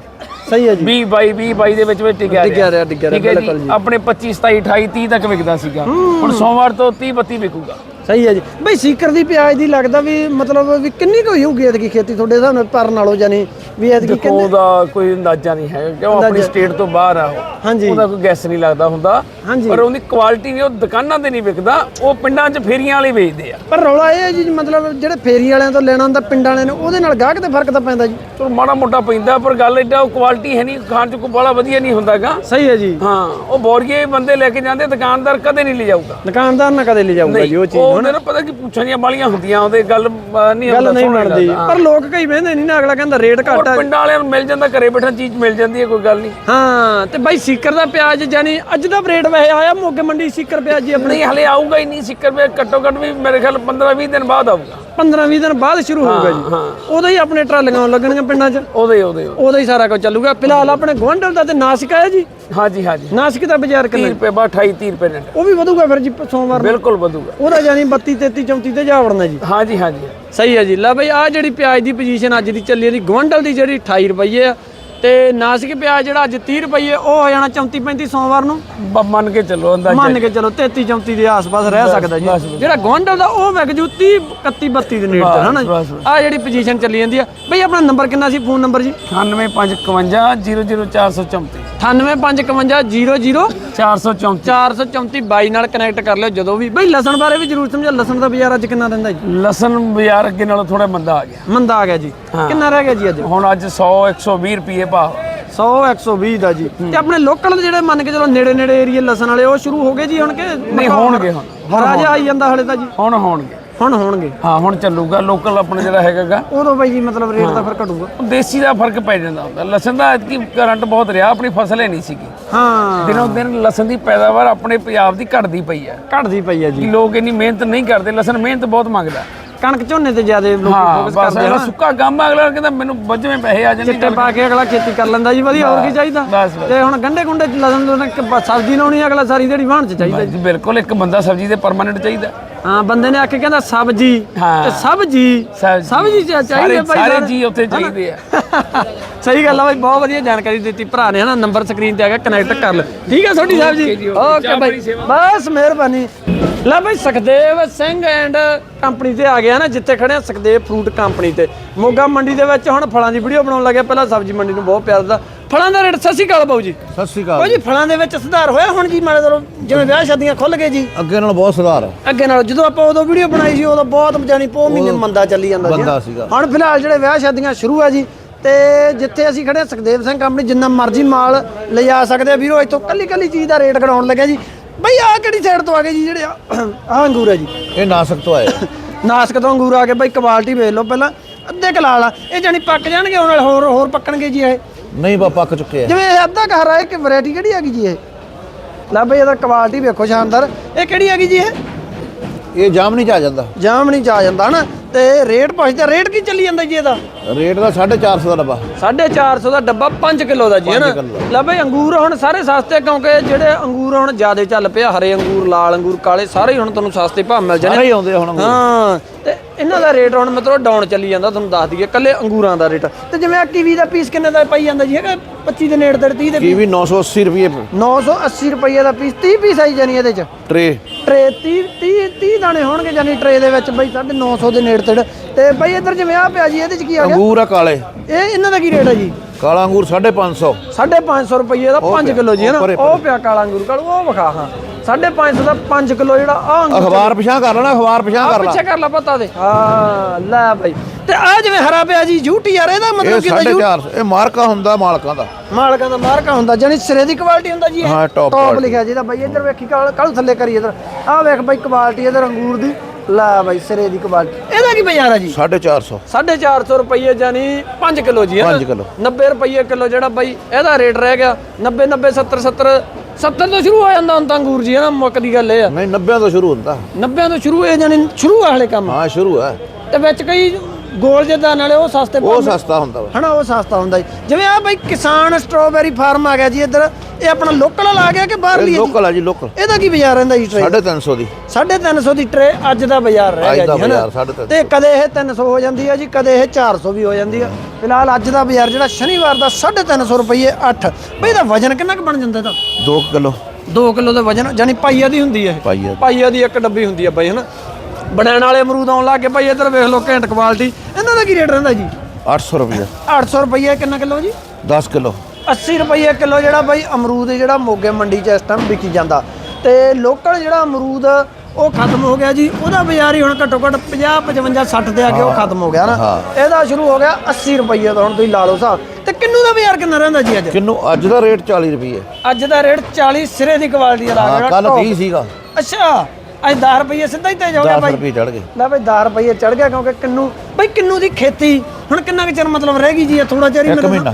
ਸਹੀ ਹੈ ਜੀ। 20 22 20 22 ਦੇ ਵਿੱਚ ਵਿੱਚ ਟਿਕਿਆ ਟਿਕਿਆ ਰਿਹਾ, ਟਿਕਿਆ ਰਿਹਾ, ਬਿਲਕੁਲ ਜੀ। ਆਪਣੇ 25 27 28 30 ਤੱਕ ਵਿਕਦਾ ਸੀਗਾ। ਹੁਣ ਸੋਮਵਾਰ ਤੋਂ 30 32 ਵਿਕੂਗਾ। ਸਹੀ ਹੈ ਜੀ। ਬਈ ਸੀਕਰ ਦੀ ਪਿਆਜ਼ ਦੀ ਲੱਗਦਾ ਵੀ ਮਤਲਬ ਵੀ ਕਿੰਨੀ ਕੁ ਹੋਊਗੀ ਐਤਕੀ ਖੇਤੀ? ਤੁਹਾਡੇ ਹਿਸਾਬ ਨਾਲ ਪਰ ਨਾਲੋਂ ਜਾਨੀ ਵੀ ਐਤਕੀ ਦੇਖੋ ਕਿੰਨੇ ਉਹਦਾ ਕੋਈ ਅੰਦਾਜ਼ਾ ਨਹੀਂ ਹੈ ਕਿਉਂ? ਆਪਣੀ ਅੰਦਾਜ਼ਾ। ਸਟੇਟ ਤੋਂ ਬਾਹਰ ਆ ਉਹ। ਹਾਂਜੀ। ਉਹਦਾ ਕੋਈ ਗੈਸ ਨਹੀਂ ਲੱਗਦਾ ਹੁੰਦਾ। ਹਾਂਜੀ। ਪਰ ਉਹਦੀ ਕੁਆਲਿਟੀ ਨਹੀਂ ਉਹ ਦੁਕਾਨਾਂ ਤੇ ਨਹੀਂ ਵਿਕਦਾ ਉਹ ਪਿੰਡਾਂ 'ਚ ਫੇਰੀਆਂ ਵਾਲੇ ਵੇਚਦੇ ਆ। ਪਰ ਰੌਲਾ ਇਹ ਹੈ ਜੀ ਮਤਲਬ ਜਿਹੜੇ ਫੇਰੀ ਵਾਲਿਆਂ ਤੋਂ ਲੈਣਾ ਹੁੰਦਾ ਪਿੰਡਾਂ ਵਾਲਿਆਂ ਨੇ ਉਹਦੇ ਨਾਲ ਗਾਹਕ ਤੇ ਫ਼ਰਕ ਤਾਂ ਪੈਂਦਾ ਜੀ। ਚਲੋ ਮਾੜਾ ਮੋਟਾ ਪੈਂਦਾ ਪਰ ਗੱਲ ਏਡਾ ਉਹ ਕੁਆਲਿਟੀ ਹੈ ਨਹੀਂ ਖਾਣ 'ਚ ਕੋਈ ਬੜਾ ਵਧੀਆ ਨਹੀਂ ਹੁੰਦਾਗਾ ਸਹੀ ਹੈ ਜੀ। ਹਾਂ ਉਹ ਬੋਰੀਏ ਬੰਦੇ ਲੈ ਕੇ ਜਾਂਦੇ ਦੁਕਾਨਦਾਰ ਕਦੇ ਨਹੀਂ ਲਿਜਾਊਗਾ। ਦੁਕਾਨਦਾਰ ਨਾ ਕਦੇ ਲੈ ਜਾਊਗਾ ਜੀ ਉਹ ਚੀਜ਼ ਉਹ ਉਹਨਾਂ ਨੂੰ ਪਤਾ ਕਿ ਪੁੱਛਾਂ ਦੀਆਂ ਬਾਲੀਆਂ ਹੁੰਦੀਆਂ ਉਹਦੇ ਗੱਲ ਨਹੀਂ ਗੱਲ ਨਹੀਂ ਬਣਦੀ। ਪਰ ਲੋਕ ਕਈ ਵੇਂਦੇ ਨਹੀਂ ਨਾ ਅਗਲਾ ਕਹਿੰਦਾ ਰੇਟ ਘੱਟ ਆ। ਪਿੰਡਾਂ ਵਾਲਿਆਂ ਨੂੰ ਮਿਲ ਜਾਂਦਾ ਘਰੇ ਬੈਠਾ ਚੀਜ਼ ਮਿਲ ਜਾਂਦੀ ਹੈ ਕੋਈ ਗੱਲ ਨਹੀਂ। ਹਾਂ ਤੇ ਬਾਈ ਸੀਕਰ ਦਾ ਪਿਆਜ਼ ਜਾਨੀ ਅੱਜ ਦਾ ਰੇਟ ਵੈਸੇ ਆਇਆ ਮੋਗੇ ਮੰਡੀ ਸੀਕਰ ਪਿਆਜ਼ ਜੀ ਆਪਣੇ। ਹਲੇ ਆਊਗਾ ਹੀ ਨਹੀਂ ਸਿੱਕਰ ਵੇ ਘੱਟੋ ਘੱਟ ਵੀ ਮੇਰੇ ਖਿਆਲ 15 20 ਦਿਨ ਬਾਅਦ ਆਊਗਾ। 15 20 ਦਿਨ ਬਾਅਦ ਸ਼ੁਰੂ ਹੋਊਗਾ ਜੀ। ਉਦੋਂ ਹੀ ਆਪਣੇ ਟਰਾਲੀਆਂ ਲੱਗਣਗੀਆਂ ਪਿੰਡਾਂ 'ਚ। ਉਹਦੇ ਉਹਦੇ ਉਹਦੇ। ਉਦੋਂ ਹੀ। ਸਾਰਾ ਕੁਝ ਚੱਲੂਗਾ। ਫਿਲਹਾਲ ਆਪਣੇ ਗਵਾਂਢਲ ਦਾ ਤੇ ਨਾਸਿਕ ਹੈ ਜੀ। ਹਾਂਜੀ ਹਾਂਜੀ। ਨਾਸਿਕ ਦਾ ਬਾਜ਼ਾਰ 30 ਕਿੰਨਾ? ਰੁਪਏ ਬਾ 28 30 ਰੁਪਏ ਨੇ ਉਹ ਵੀ ਵਧੂਗਾ ਫਿਰ ਜੀ ਸੋਮਵਾਰ ਨੂੰ? ਬਿਲਕੁਲ ਵਧੂਗਾ। ਉਹਦਾ ਜਾਨੀ 32 33 34 ਤੇ ਜਾ ਵੜਨਾ ਜੀ। ਹਾਂਜੀ ਹਾਂਜੀ। ਸਹੀ ਹੈ ਜੀ। ਲੈ ਬਈ ਆ ਜਿਹੜੀ ਪਿਆਜ਼ ਦੀ ਪੋਜੀਸ਼ਨ ਅੱਜ ਦੀ ਚੱਲੀ ਜਾਂਦੀ ਗਵੰਡਲ ਦੀ ਜਿਹੜੀ 28 ਰੁਪਏ ਆ ਤੇ ਨਾਸਿਕ ਪਿਆਜ਼ ਜਿਹੜਾ ਅੱਜ 30 ਰੁਪਏ ਉਹ ਹੋ ਜਾਣਾ 34 35 ਸੋਮਵਾਰ ਨੂੰ। ਬ- ਮੰਨ ਕੇ ਚੱਲੋ ਅੰਦਾਜ਼ਾ। ਮੰਨ ਕੇ ਚਲੋ 33 34 ਦੇ ਆਸ-ਪਾਸ ਰਹਿ ਸਕਦਾ ਜੀ। ਜਿਹੜਾ ਗਵੰਡਲ ਦਾ ਉਹ ਵਿਕ ਜੂ 30 31 32 ਦੇ ਨੇੜੇ ਤੇ ਹਨਾ ਬਸ, ਆ ਜਿਹੜੀ ਪੋਜੀਸ਼ਨ ਚੱਲੀ ਜਾਂਦੀ ਆ। ਬਈ ਆਪਣਾ ਨੰਬਰ ਕਿੰਨਾ ਸੀ ਫੋਨ ਨੰਬਰ ਜੀ? 98551 00434 98551 434 434 22 ਨਾਲ ਕਨੈਕਟ ਕਰ ਲਿਓ ਜਦੋਂ ਵੀ। ਬਈ ਲਸਣ ਬਾਰੇ ਵੀ ਜਰੂਰ ਸਮਝਾ ਲਸਣ ਦਾ ਬਾਜ਼ਾਰ ਅੱਜ ਕਿੰਨਾ ਰਹਿੰਦਾ ਜੀ? ਲਸਣ ਬਾਜ਼ਾਰ ਅੱਗੇ ਨਾਲੋਂ ਥੋੜਾ ਮੰਦਾ ਆ ਗਿਆ। ਮੰਦਾ ਆ ਗਿਆ ਜੀ। ਕਿੰਨਾ ਰਹਿ ਗਿਆ ਜੀ ਅੱਜ? ਹੁਣ ਅੱਜ 100 120 ਰੁਪਏ ਭਾਅ। 100 120 ਦਾ ਜੀ। ਤੇ ਆਪਣੇ ਲੋਕਲ ਜਿਹੜੇ ਮੰਨ ਕੇ ਚਲੋ ਨੇੜੇ ਨੇੜੇ ਏਰੀਏ ਲਸਣ ਵਾਲੇ ਉਹ ਸ਼ੁਰੂ ਹੋ ਗਏ ਜੀ ਹੁਣ ਕਿ ਨਹੀਂ ਹੋਣਗੇ ਹੁਣ। ਰਾਜਾ ਆਈ ਜਾਂਦਾ ਹਲੇ ਤਾਂ ਜੀ। ਹੁਣ ਹੋਣਗੇ। ਹੁਣ ਹੋਣਗੇ। ਹਾਂ ਹੁਣ ਚੱਲੂਗਾ ਲੋਕਲ ਆਪਣਾ ਜਿਹੜਾ ਹੈਗਾਗਾ। ਉਦੋਂ ਬਾਈ ਜੀ ਮਤਲਬ ਰੇਟ ਦਾ ਫਿਰ ਘਟੂਗਾ ਦੇਸੀ ਦਾ ਫ਼ਰਕ ਪੈ ਜਾਂਦਾ ਹੁੰਦਾ। ਲਸਣ ਦਾ ਐਤਕੀ ਕਰੰਟ ਬਹੁਤ ਰਿਹਾ ਆਪਣੀ ਫਸਲ ਹੀ ਨਹੀਂ ਸੀਗੀ। ਹਾਂ। ਦਿਨੋਂ ਦਿਨ ਲਸਣ ਦੀ ਪੈਦਾਵਾਰ ਆਪਣੇ ਪੰਜਾਬ ਦੀ ਘਟਦੀ ਪਈ ਹੈ। ਘਟਦੀ ਪਈ ਆ ਜੀ। ਲੋਕ ਇੰਨੀ ਮਿਹਨਤ ਨਹੀਂ ਕਰਦੇ ਲਸਣ ਮਿਹਨਤ ਬਹੁਤ ਮੰਗਦਾ। ਕਣਕ ਝੋਨੇ ਤੇ ਜ਼ਿਆਦਾ ਲੋਕ ਹਾਂ ਫੋਕਸ ਕਰਦੇ ਆ ਸੁੱਕਾ ਕੰਮ ਅਗਲਾ ਕਹਿੰਦਾ ਮੈਨੂੰ ਵੱਜਵੇਂ ਪੈਸੇ ਆ ਜਾਂਦੇ ਚਿੱਟੇ ਪਾ ਕੇ ਅਗਲਾ ਖੇਤੀ ਕਰ ਲੈਂਦਾ ਜੀ ਵਧੀਆ ਹੋਰ ਕੀ ਚਾਹੀਦਾ। ਤੇ ਹੁਣ ਗੰਡੇ ਗੁੰਡੇ ਲਸਣ ਸਬਜ਼ੀ ਲਾਉਣੀ ਅਗਲਾ ਸਾਰੀ ਦਿਹਾੜੀ ਵਾਹਣ ਚ ਚਾਹੀਦਾ ਜੀ। ਬਿਲਕੁਲ ਇੱਕ ਬੰਦਾ ਸਬਜ਼ੀ ਦੇ ਪਰਮਾਨੈਂਟ ਚਾਹੀਦਾ। ਹਾਂ ਬੰਦੇ ਨੇ ਆ ਕੇ ਕਹਿੰਦਾ ਸਬਜ਼ੀ। ਹਾਂ। ਤੇ ਸਬਜ਼ੀ ਸਬਜ਼ੀ। ਸਬਜ਼ੀ ਚਾ- ਚਾਹੀਦੀ ਸਾਰੇ- ਭਾਈ ਸਾਰੇ ਜੀ ਉੱਥੇ ਚਾਹੀਦੇ ਆ। ਸਹੀ ਗੱਲ ਆ ਬਾਈ ਬਹੁਤ ਵਧੀਆ ਜਾਣਕਾਰੀ ਦਿੱਤੀ ਭਰਾ ਨੇ ਹਨਾ? ਨੰਬਰ ਸਕਰੀਨ ਤੇ ਆ ਗਿਆ ਕਨੈਕਟ ਕਰ ਲਓ ਠੀਕ ਹੈ ਛੋਟੀ ਸਾਹਿਬ ਜੀ ਓਕੇ। ਬਾਈ। ਬਸ ਮਿਹਰਬਾਨੀ। ਲੈ ਬਾਈ ਸੁਖਦੇਵ ਸਿੰਘ ਐਂਡ ਕੰਪਨੀ ਤੇ ਆ ਗਿਆ ਨਾ ਜਿੱਥੇ ਖੜੇ ਆ ਸੁਖਦੇਵ ਫਰੂਟ ਕੰਪਨੀ ਤੇ। ਮੋਗਾ ਮੰਡੀ ਦੇ ਵਿੱਚ ਹੁਣ ਫਲਾਂ ਦੀ ਵੀਡੀਓ ਬਣਾਉਣ ਲੱਗਿਆ। ਪਹਿਲਾਂ ਸਬਜ਼ੀ ਮੰਡੀ ਨੂੰ ਬਹੁਤ ਪਿਆਰ ਦਾ ਫਲਾਂ ਦਾ ਰੇਟ ਸਤਿ ਸ਼੍ਰੀ ਅਕਾਲ ਬਾਊ ਜੀ। ਸਤਿ ਸ਼੍ਰੀ ਬਾਊ ਅਕਾਲ ਜੀ ਫਲਾਂ ਦੇ ਵਿੱਚ ਸੁਧਾਰ ਹੋਇਆ ਹੁਣ ਜੀ ਮਾੜੇ ਚਲੋ ਜਿਵੇਂ ਵਿਆਹ ਸ਼ਾਦੀਆਂ ਖੁੱਲ ਗਏ ਜੀ। ਅੱਗੇ ਨਾਲ ਬਹੁਤ ਸੁਧਾਰ ਹੈ। ਅੱਗੇ ਨਾਲ ਜਦੋਂ ਆਪਾਂ ਉਦੋਂ ਵੀਡੀਓ ਬਣਾਈ ਸੀ ਉਦੋਂ ਬਹੁਤ ਜਾਨੀ ਪੋ ਮਹੀਨੇ ਮੰਦਾ ਚੱਲੀ ਜਾਂਦਾ ਸੀ। ਮੰਦਾ ਸੀਗਾ। ਹੁਣ ਫਿਲਹਾਲ ਜਿਹੜੇ ਵਿਆਹ ਸ਼ਾਦੀਆਂ ਸ਼ੁਰੂ ਆ ਜੀ ਤੇ ਜਿੱਥੇ ਅਸੀਂ ਖੜੇ ਹਾਂ ਸੁਖਦੇਵ ਸਿੰਘ ਕੰਪਨੀ ਜਿੰਨਾ ਮਰਜ਼ੀ ਮਾਲ ਲਿਜਾ ਸਕਦੇ ਆ ਵੀਰੋ ਇੱਥੋਂ ਕੱਲੀ ਕੱਲੀ ਚੀਜ਼ ਦਾ ਰੇਟ ਘਟਾਉਣ ਲੱਗਿਆ ਜੀ। ਬਈ ਆ ਕਿਹੜੀ ਸਾਈਡ ਤੋਂ ਆ ਗਏ ਜੀ ਜਿਹੜੇ ਆ? ਅੰਗੂਰ ਹੈ ਜੀ। ਇਹ ਨਾਸਕ ਤੋਂ ਆਏ ਨਾਸਕ ਤੋਂ ਅੰਗੂਰ ਆ ਗਏ ਬਈ ਕੁਆਲਿਟੀ ਵੇਖ ਲਓ ਪਹਿਲਾਂ ਅੱਧੇ ਕਲਾਲ ਆ ਇਹ ਜਾਨੀ ਪੱਕ ਜਾਣਗੇ ਉਹਨਾਂ ਨਾਲ ਹੋਰ ਹੋਰ ਪੱਕਣਗੇ ਜੀ ਇਹ। ਨਹੀਂ ਬਾ ਪੱਕ ਚੁੱਕੇ ਆ। ਜਿਵੇਂ ਇਹ ਅੱਧਾ ਘਰ ਆ ਇਹ ਕਿ ਵੈਰਾਈਟੀ ਕਿਹੜੀ ਹੈਗੀ ਜੀ ਇਹ? ਲੈ ਬਈ ਇਹਦਾ ਕੁਆਲਿਟੀ ਵੇਖੋ ਸ਼ਾਨਦਾਰ। ਇਹ ਕਿਹੜੀ ਹੈਗੀ ਜੀ ਇਹ? ਇਹ ਜਾਮ ਨਹੀਂ ਜਾ ਜਾਂਦਾ। ਜਾਮਣੀ ਚ ਆ ਜਾਂਦਾ ਹਨਾ? ਤੇ ਰੇਟ ਪੁੱਛਦੇ ਰੇਟ ਕੀ ਚੱਲੀ ਜਾਂਦਾ ਜੀ ਇਹਦਾ? ਰੇਟ ਦਾ 450 ਦਾ ਡੱਬਾ। 450 ਦਾ ਡੱਬਾ 5 ਕਿਲੋ ਦਾ ਜੀ ਹਨਾ? ਲੈ ਬਈ ਅੰਗੂਰ ਹੁਣ ਸਾਰੇ ਸਸਤੇ ਕਿਉਂਕਿ ਜਿਹੜੇ ਅੰਗੂਰ ਹੁਣ ਜ਼ਿਆਦਾ ਚੱਲ ਪਿਆ ਹਰੇ ਅੰਗੂਰ ਲਾਲ ਅੰਗੂਰ ਕਾਲੇ ਸਾਰੇ ਹੁਣ ਤੁਹਾਨੂੰ ਸਸਤੇ ਭਾਅ ਮਿਲ ਜਾਣੇ। ਸਾਰੇ ਆਉਂਦੇ ਆ ਹੁਣ। ਹਾਂ ਤੇ ਇਹਨਾਂ ਦਾ ਰੇਟ ਹੁਣ ਮਤਲਬ ਡਾਊਨ ਚੱਲੀ ਜਾਂਦਾ ਤੁਹਾਨੂੰ ਦੱਸ ਦਈਏ ਕੱਲੇ ਅੰਗੂਰਾਂ ਦਾ ਰੇਟ ਤੇ ਜਿਵੇਂ ਆ ਕੀਵੀ ਦਾ ਪੀਸ ਕਿੰਨੇ ਦਾ ਪਈ ਜਾਂਦਾ ਜੀ? ਹੈਗਾ 25 ਦੇ ਨੇੜੇ ਤੇੜੇ 30 ਦੇ ਕੀਵੀ 980 ਰੁਪਏ। 980 ਰੁਪਏ ਦਾ ਪੀਸ 30 ਪੀਸ ਆਈ ਜਾਨੀ ਇਹਦੇ ਚ। ਟਰੇ ਟਰੇ 30 30 30 ਦਾਣੇ ਹੋਣਗੇ ਜਾਨੀ ਟਰੇ ਦੇ ਵਿੱਚ ਬਈ 950 ਦੇ ਨੇੜੇ ਤੇੜੇ। ਤੇ ਬਈ ਇੱਧਰ ਜਿਵੇਂ ਆ ਪਿਆ ਜੀ ਇਹਦੇ ਚ ਕੀ ਆ ਗਿਆ? ਅੰਗੂਰ ਆ ਕਾਲੇ। ਇਹ ਇਹਨਾਂ ਦਾ ਕੀ ਰੇਟ ਹੈ ਜੀ? ਕਾਲਾ ਅੰਗੂਰ 550 550 ਰੁਪਏ ਦਾ 5 ਪਿਆ, ਕਿਲੋ ਜੀ ਹੈ ਨਾ? ਉਹ ਪਿਆ ਕਾਲਾ ਅੰਗੂਰ ਕਾਲ ਉਹ ਵਿਖਾ ਹਾਂ। 550 ਦਾ 5 ਕਿਲੋ ਜਿਹੜਾ ਆ ਅਖਬਾਰ ਪਿਛਾਂ ਕਰ ਲੈਣਾ ਅਖਬਾਰ ਪਿਛਾਂ ਕਰ ਲਾ। ਪਿੱਛੇ ਕਰ ਲਾ ਪਤਾ ਦੇ। ਹਾਂ। ਲੈ ਬਈ। ਤੇ ਆ ਜਿਵੇਂ ਹਰਾ ਪਿਆ ਜੀ ਯੂਟੀ ਯਾਰ ਇਹਦਾ ਇਹ ਮਤਲਬ ਕੀ ਹੁੰਦਾ ਯੂ 450 ਇਹ ਮਾਰਕਾ ਹੁੰਦਾ ਮਾਲਕਾਂ ਦਾ। ਮਾਲਕਾਂ ਦਾ ਮਾਰਕਾ ਹੁੰਦਾ ਜਾਨੀ ਸਿਰੇ ਦੀ ਕੁਆਲਿਟੀ ਹੁੰਦਾ ਜੀ ਹਾਂ, quality। ਲਿਖਿਆ ਜਿਹਦਾ ਬਾਈ ਇੱਧਰ ਵੇਖੀ ਕੱਲ ਥੱਲੇ ਕਰੀ ਇੱਧਰ। ਆ ਵੇਖ ਬਾਈ ਕੁਆਲਿਟੀ ਇੱਧਰ ਅੰਗੂਰ ਦੀ। ਲੈ ਬਾਈ ਸਿਰੇ ਦੀ ਕੁਆਲਿਟੀ ਇਹਦਾ ਕੀ ਬਾਜ਼ਾਰ ਆ ਜੀ? 450 450 ਰੁਪਏ ਜਾਨੀ 5 ਕਿਲੋ ਜੀ ਹੈ ਨਾ? ਪੰਜ ਕਿੱਲੋ। 90 ਰੁਪਏ ਕਿਲੋ ਜਿਹੜਾ ਬਾਈ ਇਹਦਾ ਰੇਟ ਰਹਿ ਗਿਆ। 90 90 70 70 70 ਤੋਂ ਸ਼ੁਰੂ ਹੋ ਜਾਂਦਾ ਹੁਣ ਤਾਂ ਅੰਗੂਰ ਜੀ ਹੈ ਨਾ ਮੁੱਕ ਦੀ ਗੱਲ ਇਹ ਆ। ਨਹੀਂ 90 ਤੋਂ ਸ਼ੁਰੂ ਹੁੰਦਾ। 90 ਤੋਂ ਸ਼ੁਰੂ ਇਹ ਜਾਨੀ ਸ਼ੁਰੂ ਆ ਹਲੇ ਕੰਮ। ਹਾਂ ਸ਼ੁਰੂ ਹੈ ਤੇ ਵਿੱਚ ਕਈ ਗੋਲ ਜਿਹੇ ਨਾਲੇ ਉਹ ਸਸਤੇ ਉਹ। ਸਸਤਾ ਹੁੰਦਾ ਵਾ। ਹਨਾ ਉਹ ਸਸਤਾ ਹੁੰਦਾ ਜੀ। ਜਿਵੇਂ ਆ ਬਾਈ ਕਿਸਾਨ ਸਟ੍ਰਾਬੇਰੀ ਫਾਰਮ ਆ ਗਿਆ ਜੀ ਇੱਧਰ ਇਹ ਆਪਣਾ ਲੋਕਲ ਆ ਗਿਆ ਕਿ ਬਾਹਰ ਇਹ ਲਈ ਲੋਕਲ ਆ ਜੀ ਲੋਕਲ ਇਹਦਾ ਕੀ ਬਾਜ਼ਾਰ ਰਹਿੰਦਾ ਜੀ ਟਰੇ 350 ਦੀ। 350 ਦੀ ਟਰੇ ਅੱਜ ਦਾ ਬਾਜ਼ਾਰ ਰਹਿ ਗਿਆ ਜੀ ਹਨਾ? ਤੇ ਕਦੇ ਇਹ 300 ਹੋ ਜਾਂਦੀ ਹੈ ਜੀ ਕਦੇ ਇਹ 400 ਵੀ ਹੋ ਜਾਂਦੀ ਹੈ ਫਿਲਹਾਲ ਅੱਜ ਦਾ ਬਾਜ਼ਾਰ ਜਿਹੜਾ ਸ਼ਨੀਵਾਰ ਦਾ 350 ਰੁਪਏ 8 ਬਈ ਇਹਦਾ ਵਜਨ ਕਿੰਨਾ ਕੁ ਬਣ ਜਾਂਦਾ ਇਹਦਾ? 2 ਕਿਲੋ। 2 ਕਿਲੋ ਦਾ ਵਜਨ ਯਾਨੀ ਪਾਈਆ ਦੀ ਹੁੰਦੀ ਹੈ ਪਾਈਆ ਦੀ। ਪਾਈਆ ਦੀ ਇੱਕ ਡੱਬੀ ਹੁੰਦੀ ਹੈ ਬਾਈ ਹਨਾ? ਬਣਾਉਣ ਵਾਲੇ ਅਮਰੂਦ ਆਉਣ ਲੱਗ ਗਏ ਭਾਈ ਇੱਧਰ ਵੇਖ ਲਓ ਘੈਂਟ ਕੁਆਲਿਟੀ ਇਹਨਾਂ ਦਾ ਕੀ ਰੇਟ ਰਹਿੰਦਾ ਜੀ? 800 ਰੁਪਏ 800 ਰੁਪਏ ਕਿੰਨਾ ਕਿਲੋ ਜੀ? 10 ਕਿਲੋ। 80 ਰੁਪਏ ਕਿਲੋ ਜਿਹੜਾ ਬਾਈ ਅਮਰੂਦ ਜਿਹੜਾ ਮੋਗੇ ਮੰਡੀ 'ਚ ਇਸ ਟਾਈਮ ਵਿਕੀ ਜਾਂਦਾ। ਤੇ ਲੋਕਲ ਜਿਹੜਾ ਅਮਰੂਦ ਉਹ ਖਤਮ ਹੋ ਗਿਆ ਜੀ। ਉਹਦਾ ਬਾਜ਼ਾਰ ਹੀ ਹੁਣ ਘੱਟੋ ਘੱਟ 50 55 60 ਤੇ ਆ ਕੇ ਉਹ ਖਤਮ ਹੋ ਗਿਆ ਨਾ। ਇਹਦਾ ਸ਼ੁਰੂ ਹੋ ਗਿਆ 80 ਰੁਪਏ ਦਾ ਹੁਣ ਤੁਸੀਂ ਲਾ ਲਓ ਹਿਸਾਬ। ਤੇ ਕਿੰਨੂ ਦਾ ਬਾਜ਼ਾਰ ਕਿੰਨਾ ਰਹਿੰਦਾ ਜੀ ਅੱਜ? ਕਿੰਨੂ ਅੱਜ ਦਾ ਰੇਟ 40 ਰੁਪਏ ਅੱਜ ਦਾ ਰੇਟ 40 ਸਿਰੇ ਦੀ ਕੁਆਲਿਟੀ ਦਾ ਲਾ ਹਾਂ ਗਿਆ ਕੱਲ top। 30 ਸੀਗਾ। ਅੱਛਾ। ਅੱਜ 10 ਰੁਪਏ ਸਿੱਧਾ ਹੀ ਤੇਜ ਹੋ ਗਿਆ 10 ਬਾਈ। ਰੁਪਏ ਚੜ ਗਏ। ਲੈ ਬਈ 10 ਰੁਪਏ ਚੜ ਗਿਆ ਕਿਉਂਕਿ ਕਿੰਨੂ ਬਈ ਕਿੰਨੂ ਦੀ ਖੇਤੀ ਹੁਣ ਕਿੰਨਾ ਕੁ ਚਿਰ ਮਤਲਬ ਰਹਿ ਗਈ ਜੀ ਥੋੜਾ ਚਿਰ ਹੀ ਇੱਕ ਮਹੀਨਾ।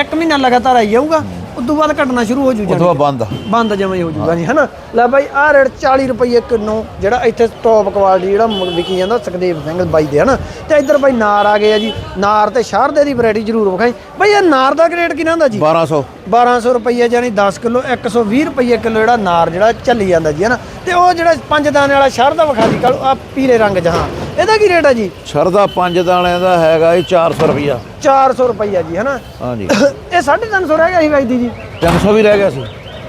ਇੱਕ ਮਹੀਨਾ ਲਗਾਤਾਰ ਆਈ ਜਾਊਗਾ। ਉਦੋਂ ਬਾਅਦ ਘਟਣਾ ਸ਼ੁਰੂ ਹੋ ਜੂ ਉਦੋਂ ਬਾਅਦ ਬੰਦ। ਬੰਦ ਜਮੇ ਹੋ ਜੂਗਾ ਜੀ ਹਨਾ? ਲੈ ਬਾਈ ਆਹ ਰੇਟ 40 ਰੁਪਏ ਕਿਲੋ ਜਿਹੜਾ ਇੱਥੇ ਟੌਪ ਕੁਆਲਿਟੀ ਜਿਹੜਾ ਵਿਕੀ ਜਾਂਦਾ ਸੁਖਦੇਵ ਸਿੰਘ ਬਾਈ ਦੇ ਹਨਾ? ਤੇ ਇੱਧਰ ਬਾਈ ਨਾਰ ਆ ਗਏ ਆ ਜੀ। ਨਾਰ ਤੇ ਸ਼ਾਰਦੇ ਦੀ ਵੈਰਾਈਟੀ ਜ਼ਰੂਰ ਵਿਖਾਈ। ਬਾਈ ਇਹ ਨਾਰ ਦਾ ਰੇਟ ਕਿੰਨਾ ਹੁੰਦਾ ਜੀ? 1200 1200 ਰੁਪਏ ਜਾਨੀ 10 ਕਿਲੋ 120 ਰੁਪਏ ਕਿਲੋ ਜਿਹੜਾ ਨਾਰ ਜਿਹੜਾ ਚੱਲੀ ਜਾਂਦਾ ਜੀ ਹਨਾ? ਤੇ ਉਹ ਜਿਹੜਾ ਪੰਜ ਦਾਣੇ ਵਾਲਾ ਸ਼ਹਿਰ ਦਾ ਵਿਖਾ ਦੀ ਕੱਲ ਆ ਪੀਲੇ ਰੰਗ ਜਹਾਂ ਇਹਦਾ ਕੀ ਰੇਟ ਹੈ ਜੀ? ਸ਼ਰਦਾ ਪੰਜ ਦਾਣਿਆਂ ਦਾ ਹੈਗਾ ਇਹ 400 ਰੁਪਿਆ 400 ਰੁਪਏ ਜੀ ਹਨਾ? ਹਾਂਜੀ। ਇਹ 350 ਰਹਿ ਗਿਆ ਸੀ ਬਾਈ ਦੀ ਜੀ। 300 ਵੀ ਰਹਿ ਗਿਆ ਸੀ।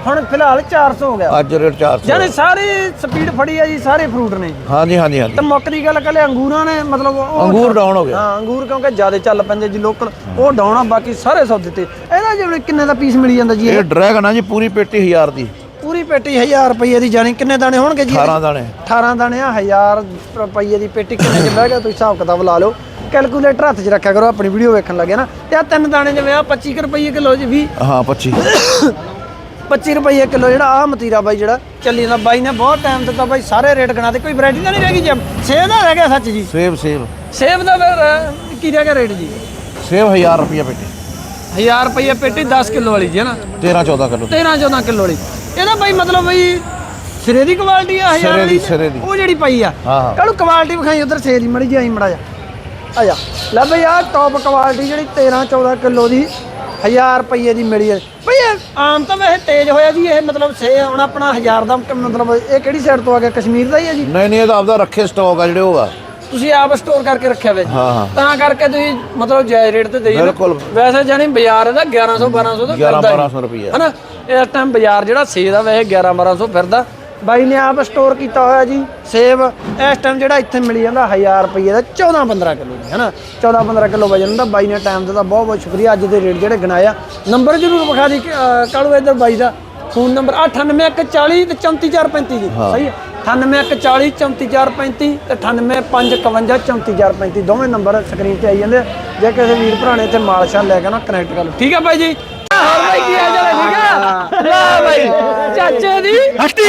ਹੁਣ ਫਿਲਹਾਲ 400 ਹੋ ਗਿਆ। ਅੱਜ ਰੇਟ 400 ਜਾਨੀ ਸਾਰੀ ਸਪੀਡ ਫੜੀ ਆ ਜੀ ਸਾਰੇ ਫਰੂਟ ਨੇ ਜੀ। ਹਾਂਜੀ ਹਾਂਜੀ ਹਾਂਜੀ। ਤੇ ਮੁੱਕ ਦੀ ਗੱਲ ਕੱਲੇ ਅੰਗੂਰਾਂ ਨੇ ਮਤਲਬ ਉਹ ਅੰਗੂਰ ਡਾਊਨ ਹੋ ਗਿਆ। ਹਾਂ ਅੰਗੂਰ ਕਿਉਂਕਿ ਜ਼ਿਆਦਾ ਚੱਲ ਪੈਂਦੇ ਜੀ ਲੋਕਲ ਉਹ ਡਾਉਣਾ ਬਾਕੀ ਸਾਰੇ ਸੌਦੇ ਤੇ ਇਹਦਾ ਜਿਵੇਂ ਕਿੰਨੇ ਦਾ ਪੀਸ ਮਿਲੀ ਜਾਂਦਾ ਜੀ ਇਹ? ਡਰੈਗਨ ਆ ਜੀ ਪੂਰੀ ਪੇਟੀ 1000 ਦੀ। ਪੂਰੀ ਪੇਟੀ 1000 ਰੁਪਏ ਦੀ ਜਾਨੀ ਕਿੰਨੇ ਦਾਣੇ ਹੋਣਗੇ ਜੀ 18 ਦਾਣੇ। 18 ਦਾਣੇ ਆ 1000 ਰੁਪਏ ਦੀ ਪੇਟੀ ਕਿੰਨੇ ਚ ਬਹਿ ਗਿਆ ਤੁਸੀਂ ਹਿਸਾਬ ਕਿਤਾਬ ਲਾ ਲਓ। ਕੈਲਕੂਲੇਟਰ ਹੱਥ 'ਚ ਰੱਖਿਆ ਕਰੋ ਆਪਣੀ ਵੀਡੀਓ ਵੇਖਣ ਲੱਗੇ ਨਾ। ਤੇ ਆ ਤਿੰਨ ਦਾਣੇ ਜਿਵੇਂ ਆ 25 ਕੁ ਰੁਪਏ ਕਿਲੋ ਜੀ 20 ਹਾਂ 25 25 ਰੁਪਏ ਕਿਲੋ ਜਿਹੜਾ ਆ ਮਤੀਰਾ ਬਾਈ ਜਿਹੜਾ ਚੱਲੀ ਜਾਂਦਾ। ਬਾਈ ਨੇ ਬਹੁਤ ਟਾਈਮ ਦਿੱਤਾ ਬਾਈ ਸਾਰੇ ਰੇਟ ਗਣਾ ਤੇ ਕੋਈ ਵੈਰਾਈਟੀ ਤਾਂ ਨਹੀਂ ਰਹਿ ਗਈ ਜੀ। ਸੇਬ ਦਾ ਰਹਿ ਗਿਆ ਸੱਚ ਜੀ। ਸੇਬ ਸੇਬ। ਸੇਬ ਦਾ ਫਿਰ ਕੀ ਰਹਿ ਗਿਆ ਰੇਟ ਜੀ? ਸੇਬ 1000 ਰੁਪਿਆ ਪੇਟੀ। 1000 ਰੁਪਏ ਪੇਟੀ 10 ਕਿਲੋ ਵਾਲੀ ਜੀ ਹੈ ਨਾ? 13 14 ਕਿਲੋ। 13 14 ਕਿਲੋ ਵਾਲੀ। ਇਹਦਾ ਬਾਈ ਮਤਲਬ ਬਈ ਸਿਰੇ ਦੀ ਕੁਆਲਿਟੀ ਆ 1000 ਸਿਰੇ ਦੀ, ਵਾਲੀ। ਉਹ ਜਿਹੜੀ ਪਈ ਆ। ਕੱਲ ਕੁਆਲਿਟੀ ਵਿਖਾਈ ਉਧਰ ਸੇ ਦੀ ਮੜੀ ਜੀ ਆਈ ਮੜਾ ਜਾ ਆ ਜਾ ਲੈ ਬਈ ਆ ਟੌਪ ਕੁਆਲਿਟੀ ਜਿਹੜੀ 13 14 ਕਿਲੋ ਦੀ 1000 ਰੁਪਏ ਦੀ ਮਿਲੀ ਹੈ ਬਈ ਆਮ ਤਾਂ ਵੈਸੇ ਤੇਜ਼ ਹੋਇਆ ਜੀ ਇਹ ਮਤਲਬ ਸੇ ਹੁਣ ਆਪਣਾ 1000 ਦਾ ਮਤਲਬ ਇਹ ਕਿਹੜੀ ਸਾਈਡ ਤੋਂ ਆ ਗਿਆ ਕਸ਼ਮੀਰ ਦਾ ਹੀ ਹੈ ਜੀ ਨਹੀਂ ਨਹੀਂ ਇਹ ਤਾਂ ਆਪਦਾ ਰੱਖੇ ਸਟਾਕ ਆ ਜਿਹੜੇ ਆ ਤੁਸੀਂ ਆਪ ਸਟੋਰ ਕਰਕੇ ਰੱਖਿਆ ਵੇ। ਤਾਂ ਕਰਕੇ ਤੁਸੀਂ ਮਤਲਬ ਜਾਇਜ਼ ਰੇਟ ਤੇ ਦੇਈ। ਬਿਲਕੁਲ। ਵੈਸੇ ਜਾਨੀ ਬਾਜ਼ਾਰ ਇਹਦਾ 1100 1200 ਦਾ 11 ਫਿਰਦਾ ਹੀ। 1200 ਰੁਪਈਆ। ਹਨਾ ਇਸ ਟਾਈਮ ਬਾਜ਼ਾਰ ਜਿਹੜਾ ਸੇਬ ਦਾ ਵੈਸੇ 11 1200 ਫਿਰਦਾ ਬਾਈ ਨੇ ਆਪ ਸਟੋਰ ਕੀਤਾ ਹੋਇਆ ਜੀ। ਸੇਬ ਇਸ ਟਾਈਮ ਜਿਹੜਾ ਇੱਥੇ ਮਿਲੀ ਜਾਂਦਾ 1000 ਰੁਪਏ ਦਾ 14 15 ਕਿਲੋ ਦੀ ਹਨਾ? 14 15 ਕਿਲੋ ਵਜਨ ਦਾ ਬਾਈ ਨੇ ਟਾਈਮ ਦਿੱਤਾ ਬਹੁਤ ਬਹੁਤ ਸ਼ੁਕਰੀਆ। ਅੱਜ ਦੇ ਰੇਟ ਜਿਹੜੇ ਗਣਾਇਆ ਨੰਬਰ ਜ਼ਰੂਰ ਵਿਖਾ ਦੀ ਕਾਲੂ ਇੱਧਰ ਬਾਈ ਦਾ? ਫੋਨ ਨੰਬਰ 98140 ਤੇ 34435 ਜੀ ਸਹੀ ਹੈ? 98140 34435 ਤੇ 98551 34435 ਦੋਵੇਂ ਨੰਬਰ ਸਕਰੀਨ ਤੇ ਆਈ ਜਾਂਦੇ। ਜੇ ਕਿਸੇ ਵੀਰ ਭਰਾ ਨੇ ਇੱਥੇ ਮਾਲਸ਼ਾ ਲੈ ਕੇ ਨਾ ਕਨੈਕਟ ਕਰ ਲਓ। ਠੀਕ ਹੈ ਬਾਈ ਜੀ? ਬਾਈ ਕੀ ਹਾਲ ਚਾਲ ਹੈ? ਠੀਕ ਹੈ। ਲੈ ਬਾਈ ਚਾਚੇ ਦੀ ਹੱਟੀ।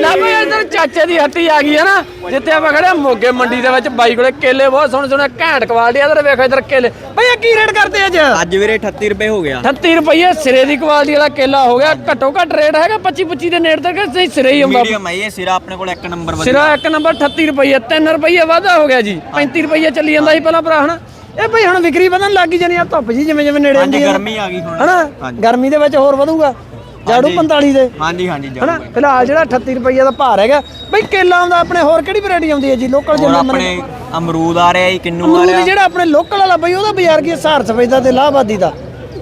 ਲੈ ਬਈ ਇੱਧਰ ਚਾਚੇ ਦੀ ਹੱਟੀ ਆ ਗਈ ਹੈ ਨਾ। ਜਿੱਥੇ ਆਪਾਂ ਖੜੇ ਆ ਮੋਗੇ ਮੰਡੀ ਦੇ ਵਿੱਚ ਬਾਈ ਕੋਲੇ ਕੇਲੇ ਬਹੁਤ ਸੋਹਣੇ ਸੋਹਣੇ ਘੈਂਟ ਕੁਆਲਟੀ ਆ। ਇੱਧਰ ਵੇਖੋ ਇੱਧਰ ਕੇਲੇ। ਬਈ ਇਹ ਕੀ ਰੇਟ ਕਰਦੇ ਅੱਜ? ਅੱਜ ਵੀਰੇ 38 ਰੁਪਏ ਹੋ ਗਿਆ। 38 ਰੁਪਏ ਸਿਰੇ ਦੀ ਕੁਆਲਟੀ ਵਾਲਾ ਕੇਲਾ ਹੋ ਗਿਆ। ਘੱਟੋ ਘੱਟ ਰੇਟ ਹੈਗਾ 25 25 ਦੇ ਨੇੜੇ ਤੱਕ ਸਹੀ ਸਿਰੇ ਹੀ ਆਉਂਦਾ ਮੀਡੀਅਮ ਹੈ ਇਹ ਸਿਰਾ ਆਪਣੇ ਕੋਲ ਇੱਕ ਨੰਬਰ ਸਿਰਾ ਇੱਕ ਨੰਬਰ 38 ਰੁਪਏ 3 ਰੁਪਏ ਵਾਧਾ ਹੋ ਗਿਆ ਜੀ। 35 ਰੁਪਏ ਚੱਲੀ ਜਾਂਦਾ ਸੀ ਪਹਿਲਾਂ ਭਰਾ ਹਨਾ? ਇਹ ਭਈ ਹੁਣ ਵਿਕਰੀ ਵਧਣ ਲੱਗ ਗਈ ਜਾਨੀ ਆ ਧੁੱਪ ਜੀ ਜਿਵੇਂ ਜਿਵੇਂ ਨੇੜੇ ਆਉਂਦੀ ਹੈ ਗਰਮੀ ਆ ਗਈ ਹੁਣ। ਹਨਾ? ਗਰਮੀ ਦੇ ਵਿੱਚ ਹੋਰ ਵਧੂਗਾ। ਜਾੜੂ 45 ਦੇ। ਹਾਂਜੀ ਹਾਂਜੀ ਹਨਾ? ਫਿਲਹਾਲ ਜਿਹੜਾ 38 ਰੁਪਏ ਦਾ ਭਾਰ ਹੈਗਾ ਬਈ ਕੇਲਾ ਆਉਂਦਾ ਆਪਣੇ ਹੋਰ ਕਿਹੜੀ ਵੈਰਾਈਟੀ ਆਉਂਦੀ ਹੈ ਜੀ? ਲੋਕਲ ਹੁਣ ਜਿਵੇਂ ਆਪਣੇ ਅਮਰੂਦ ਆ ਰਿਹਾ ਜੀ ਕਿੰਨੂ ਆ ਅਮਰੂਦ ਰਿਹਾ। ਜਿਹੜਾ ਆਪਣੇ ਲੋਕਲ ਵਾਲਾ ਬਈ ਉਹਦਾ ਬਾਜ਼ਾਰ ਕੀ ਸਾਰ ਸਫੈਦਾ ਤੇ ਲਾਹਬਾਦੀ ਦਾ।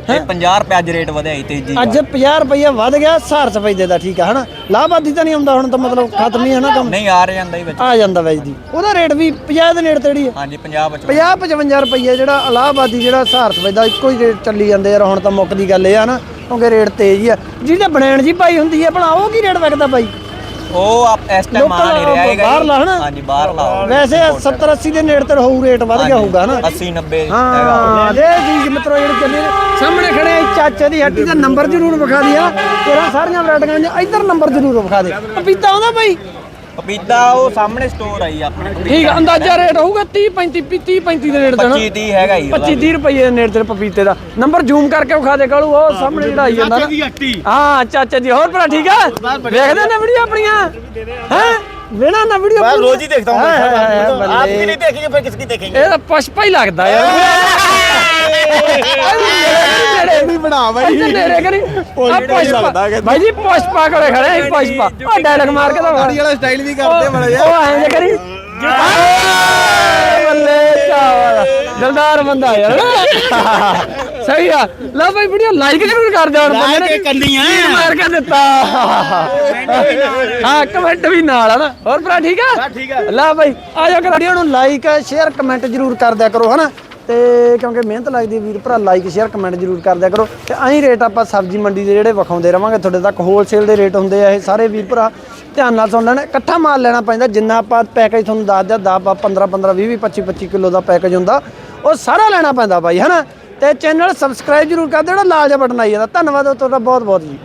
ਇਹ 50 ਰੁਪਏ ਅੱਜ ਰੇਟ ਵਧਿਆ ਜੀ ਤੇਜ਼ੀ ਅੱਜ 50 ਰੁਪਏ ਵੱਧ ਗਿਆ ਸਾਰ ਸਫੈਦੇ ਦਾ ਠੀਕ ਆ ਹਨਾ? ਲਾਹਬਾਦੀ ਤਾਂ ਨਹੀਂ ਆਉਂਦਾ ਹੁਣ ਤਾਂ ਮਤਲਬ ਖਤਮ ਹੀ ਹੈ ਨਾ ਕੰਮ। ਨਹੀਂ ਆ ਰਿਹਾ ਜਾਂਦਾ ਜੀ ਵਿੱਚ। ਆ ਜਾਂਦਾ ਵੈਜ ਦੀ ਉਹਦਾ ਰੇਟ ਵੀ 50 ਦੇ ਨੇੜੇ ਤੇੜੀ ਹੈ। ਹਾਂਜੀ 50 ਵਿੱਚ 50 55 ਰੁਪਏ ਜਿਹੜਾ ਇਲਾਹਾਬਾਦੀ ਜਿਹੜਾ ਸਹਾਰਤ ਵਜਦਾ ਇੱਕੋ ਹੀ ਰੇਟ ਚੱਲੀ ਜਾਂਦੇ ਯਾਰ ਹੁਣ ਤਾਂ ਮੁੱਕਦੀ ਗੱਲ ਇਹ ਆ ਨਾ ਕਿਉਂਕਿ ਰੇਟ ਤੇਜ਼ ਹੀ ਆ। ਜਿਹਦੇ ਬਣਾਣ ਜੀ ਪਾਈ ਹੁੰਦੀ ਹੈ ਭਲਾ ਉਹ ਕੀ ਰੇਟ ਵਿਕਦਾ ਬਾਈ? ਉਹ ਆਪ ਇਸ ਟਾਈਮ ਆ ਨਹੀਂ ਰਿਹਾ ਹੈਗਾ ਜੀ। ਬਾਹਰਲਾ ਹਨਾ? ਹਾਂਜੀ ਬਾਹਰਲਾ ਵੈਸੇ 70 80 ਦੇ ਨੇੜੇ ਤੇ ਹੋਊ ਰੇਟ ਵੱਧ ਗਿਆ ਹੋਊਗਾ ਨਾ 80 90 ਹੈਗਾ। ਹਾਂ ਦੇ ਜੀ ਮਿੱਤਰੋ ਜਿਹੜੇ ਚੱਲੇ ਨੇ, ਸਾਹਮਣੇ ਖੜੇ ਚਾਚੇ ਦੀ ਹੱਟੀ ਦਾ ਨੰਬਰ ਜ਼ਰੂਰ ਵਿਖਾ ਦਿਆ। ਤੇਰਾ ਸਾਰੀਆਂ ਵੈਰਾਈਟੀਆਂ ਇੱਧਰ ਨੰਬਰ ਜ਼ਰੂਰ ਵਿਖਾ ਦੇ। ਪਪੀਤਾ ਆਉਂਦਾ ਬਾਈ? ਪਪੀਤਾ ਉਹ ਸਾਹਮਣੇ ਸਟੋਰ ਆਈ ਆਪਣੇ ਠੀਕ ਅੰਦਾਜ਼ਾ ਰੇਟ ਹੋਊਗਾ 30 35 30 35 ਦੇ ਨੇੜੇ ਦਾ 25 30 ਹੈਗਾ ਹੀ 25 30 ਰੁਪਏ ਦੇ ਨੇੜੇ ਤੇ ਪਪੀਤੇ ਦਾ। ਨੰਬਰ ਜ਼ੂਮ ਕਰਕੇ ਵਿਖਾ ਦੇ ਕਾਲੂ ਉਹ ਸਾਹਮਣੇ ਜਿਹੜਾ ਜਾਂਦਾ ਹਾਂ ਚਾਚਾ ਜੀ ਹੋਰ ਭਰਾ ਠੀਕ ਆ? ਵੇਖਦੇ ਨੇ ਵੀਡੀਓ ਆਪਣੀਆਂ? ਹੈ? ਵੇਣਾ ਨਾ ਵੀਡੀਓ ਮੈਂ ਰੋਜ਼ ਹੀ ਦੇਖਦਾ ਹਾਂ ਆਪ ਵੀ ਨਹੀਂ ਦੇਖੀਏ ਫਿਰ ਕਿਸ ਕੀ ਦੇਖेंगे ਇਹ ਤਾਂ ਪਸ਼ਪਾ ਹੀ ਲੱਗਦਾ ਯਾਰ। ਨੇੜੇ ਵੀ ਬਣਾ ਬਾਈ। ਇੱਥੇ ਨੇੜੇ ਕਰੀ। ਆ ਪੁਸ਼ਪਾ। ਭਾਈ ਜੀ ਪੁਸ਼ਪਾ ਕੋਲੇ ਖੜੇ ਆ ਪੁਸ਼ਪਾ। ਉਹ ਡਾਇਲੌਗ ਮਾਰ ਕੇ ਤਾਂ ਗਾੜੀ ਵਾਲਾ ਸਟਾਈਲ ਵੀ ਕਰਦੇ ਬੜਾ ਉਹ ਐਂ ਜੇ ਕਰੀ। ਆਏ, ਬੱਲੇ ਚਾਵਲ। ਦਿਲਦਾਰ ਬੰਦਾ ਯਾਰ। ਸਹੀ ਆ। ਲੈ ਭਾਈ ਵੀਡੀਓ ਲਾਈਕ ਜ਼ਰੂਰ ਕਰ ਦਿਓ ਹੁਣ ਬੰਦੇ ਨੇ ਆ। ਮਾਰ ਕੇ ਦਿੱਤਾ। ਹਾਂ ਕਮੈਂਟ ਵੀ ਨਾਲ ਆ ਨਾ। ਹੋਰ ਭਰਾ ਠੀਕ ਆ? ਠੀਕ ਆ। ਲੈ ਭਾਈ ਆ ਜਾ ਕੇ ਵੀਡੀਓ ਨੂੰ ਲਾਈਕ ਸ਼ੇਅਰ ਕਮੈਂਟ ਜ਼ਰੂਰ ਕਰ ਦਿਆ ਕਰੋ ਹਨਾ? ਤੇ ਕਿਉਂਕਿ ਮਿਹਨਤ ਲੱਗਦੀ ਵੀਰ ਭਰਾ ਲਾਈਕ ਸ਼ੇਅਰ ਕਮੈਂਟ ਜ਼ਰੂਰ ਕਰ ਦਿਆ ਕਰੋ ਤੇ ਐਂ ਰੇਟ ਆਪਾਂ ਸਬਜ਼ੀ ਮੰਡੀ ਦੇ ਜਿਹੜੇ ਵਿਖਾਉਂਦੇ ਰਵਾਂਗੇ, ਤੁਹਾਡੇ ਤੱਕ ਹੋਲਸੇਲ ਦੇ ਰੇਟ ਹੁੰਦੇ ਆ ਇਹ ਸਾਰੇ ਵੀਰ ਭਰਾ। ਧਿਆਨ ਨਾਲ ਸੁਣ ਲੈਣ, ਇਕੱਠਾ ਮਾਲ ਲੈਣਾ ਪੈਂਦਾ, ਜਿੰਨਾ ਆਪਾਂ ਪੈਕੇਜ ਤੁਹਾਨੂੰ ਦੱਸ ਦਿਆ 10 15 15 20 25 25 ਕਿਲੋ ਦਾ ਪੈਕੇਜ ਹੁੰਦਾ, ਉਹ ਸਾਰਾ ਲੈਣਾ ਪੈਂਦਾ ਬਾਈ, ਹਨਾ? ਤੇ ਚੈਨਲ ਸਬਸਕ੍ਰਾਈਬ ਜ਼ਰੂਰ ਕਰ ਜਿਹੜਾ ਲਾਲ ਜਿਹਾ ਬਟਨ ਆਈ ਜਾਂਦਾ। ਧੰਨਵਾਦ ਤੁਹਾਡਾ ਬਹੁਤ ਬਹੁਤ ਜੀ।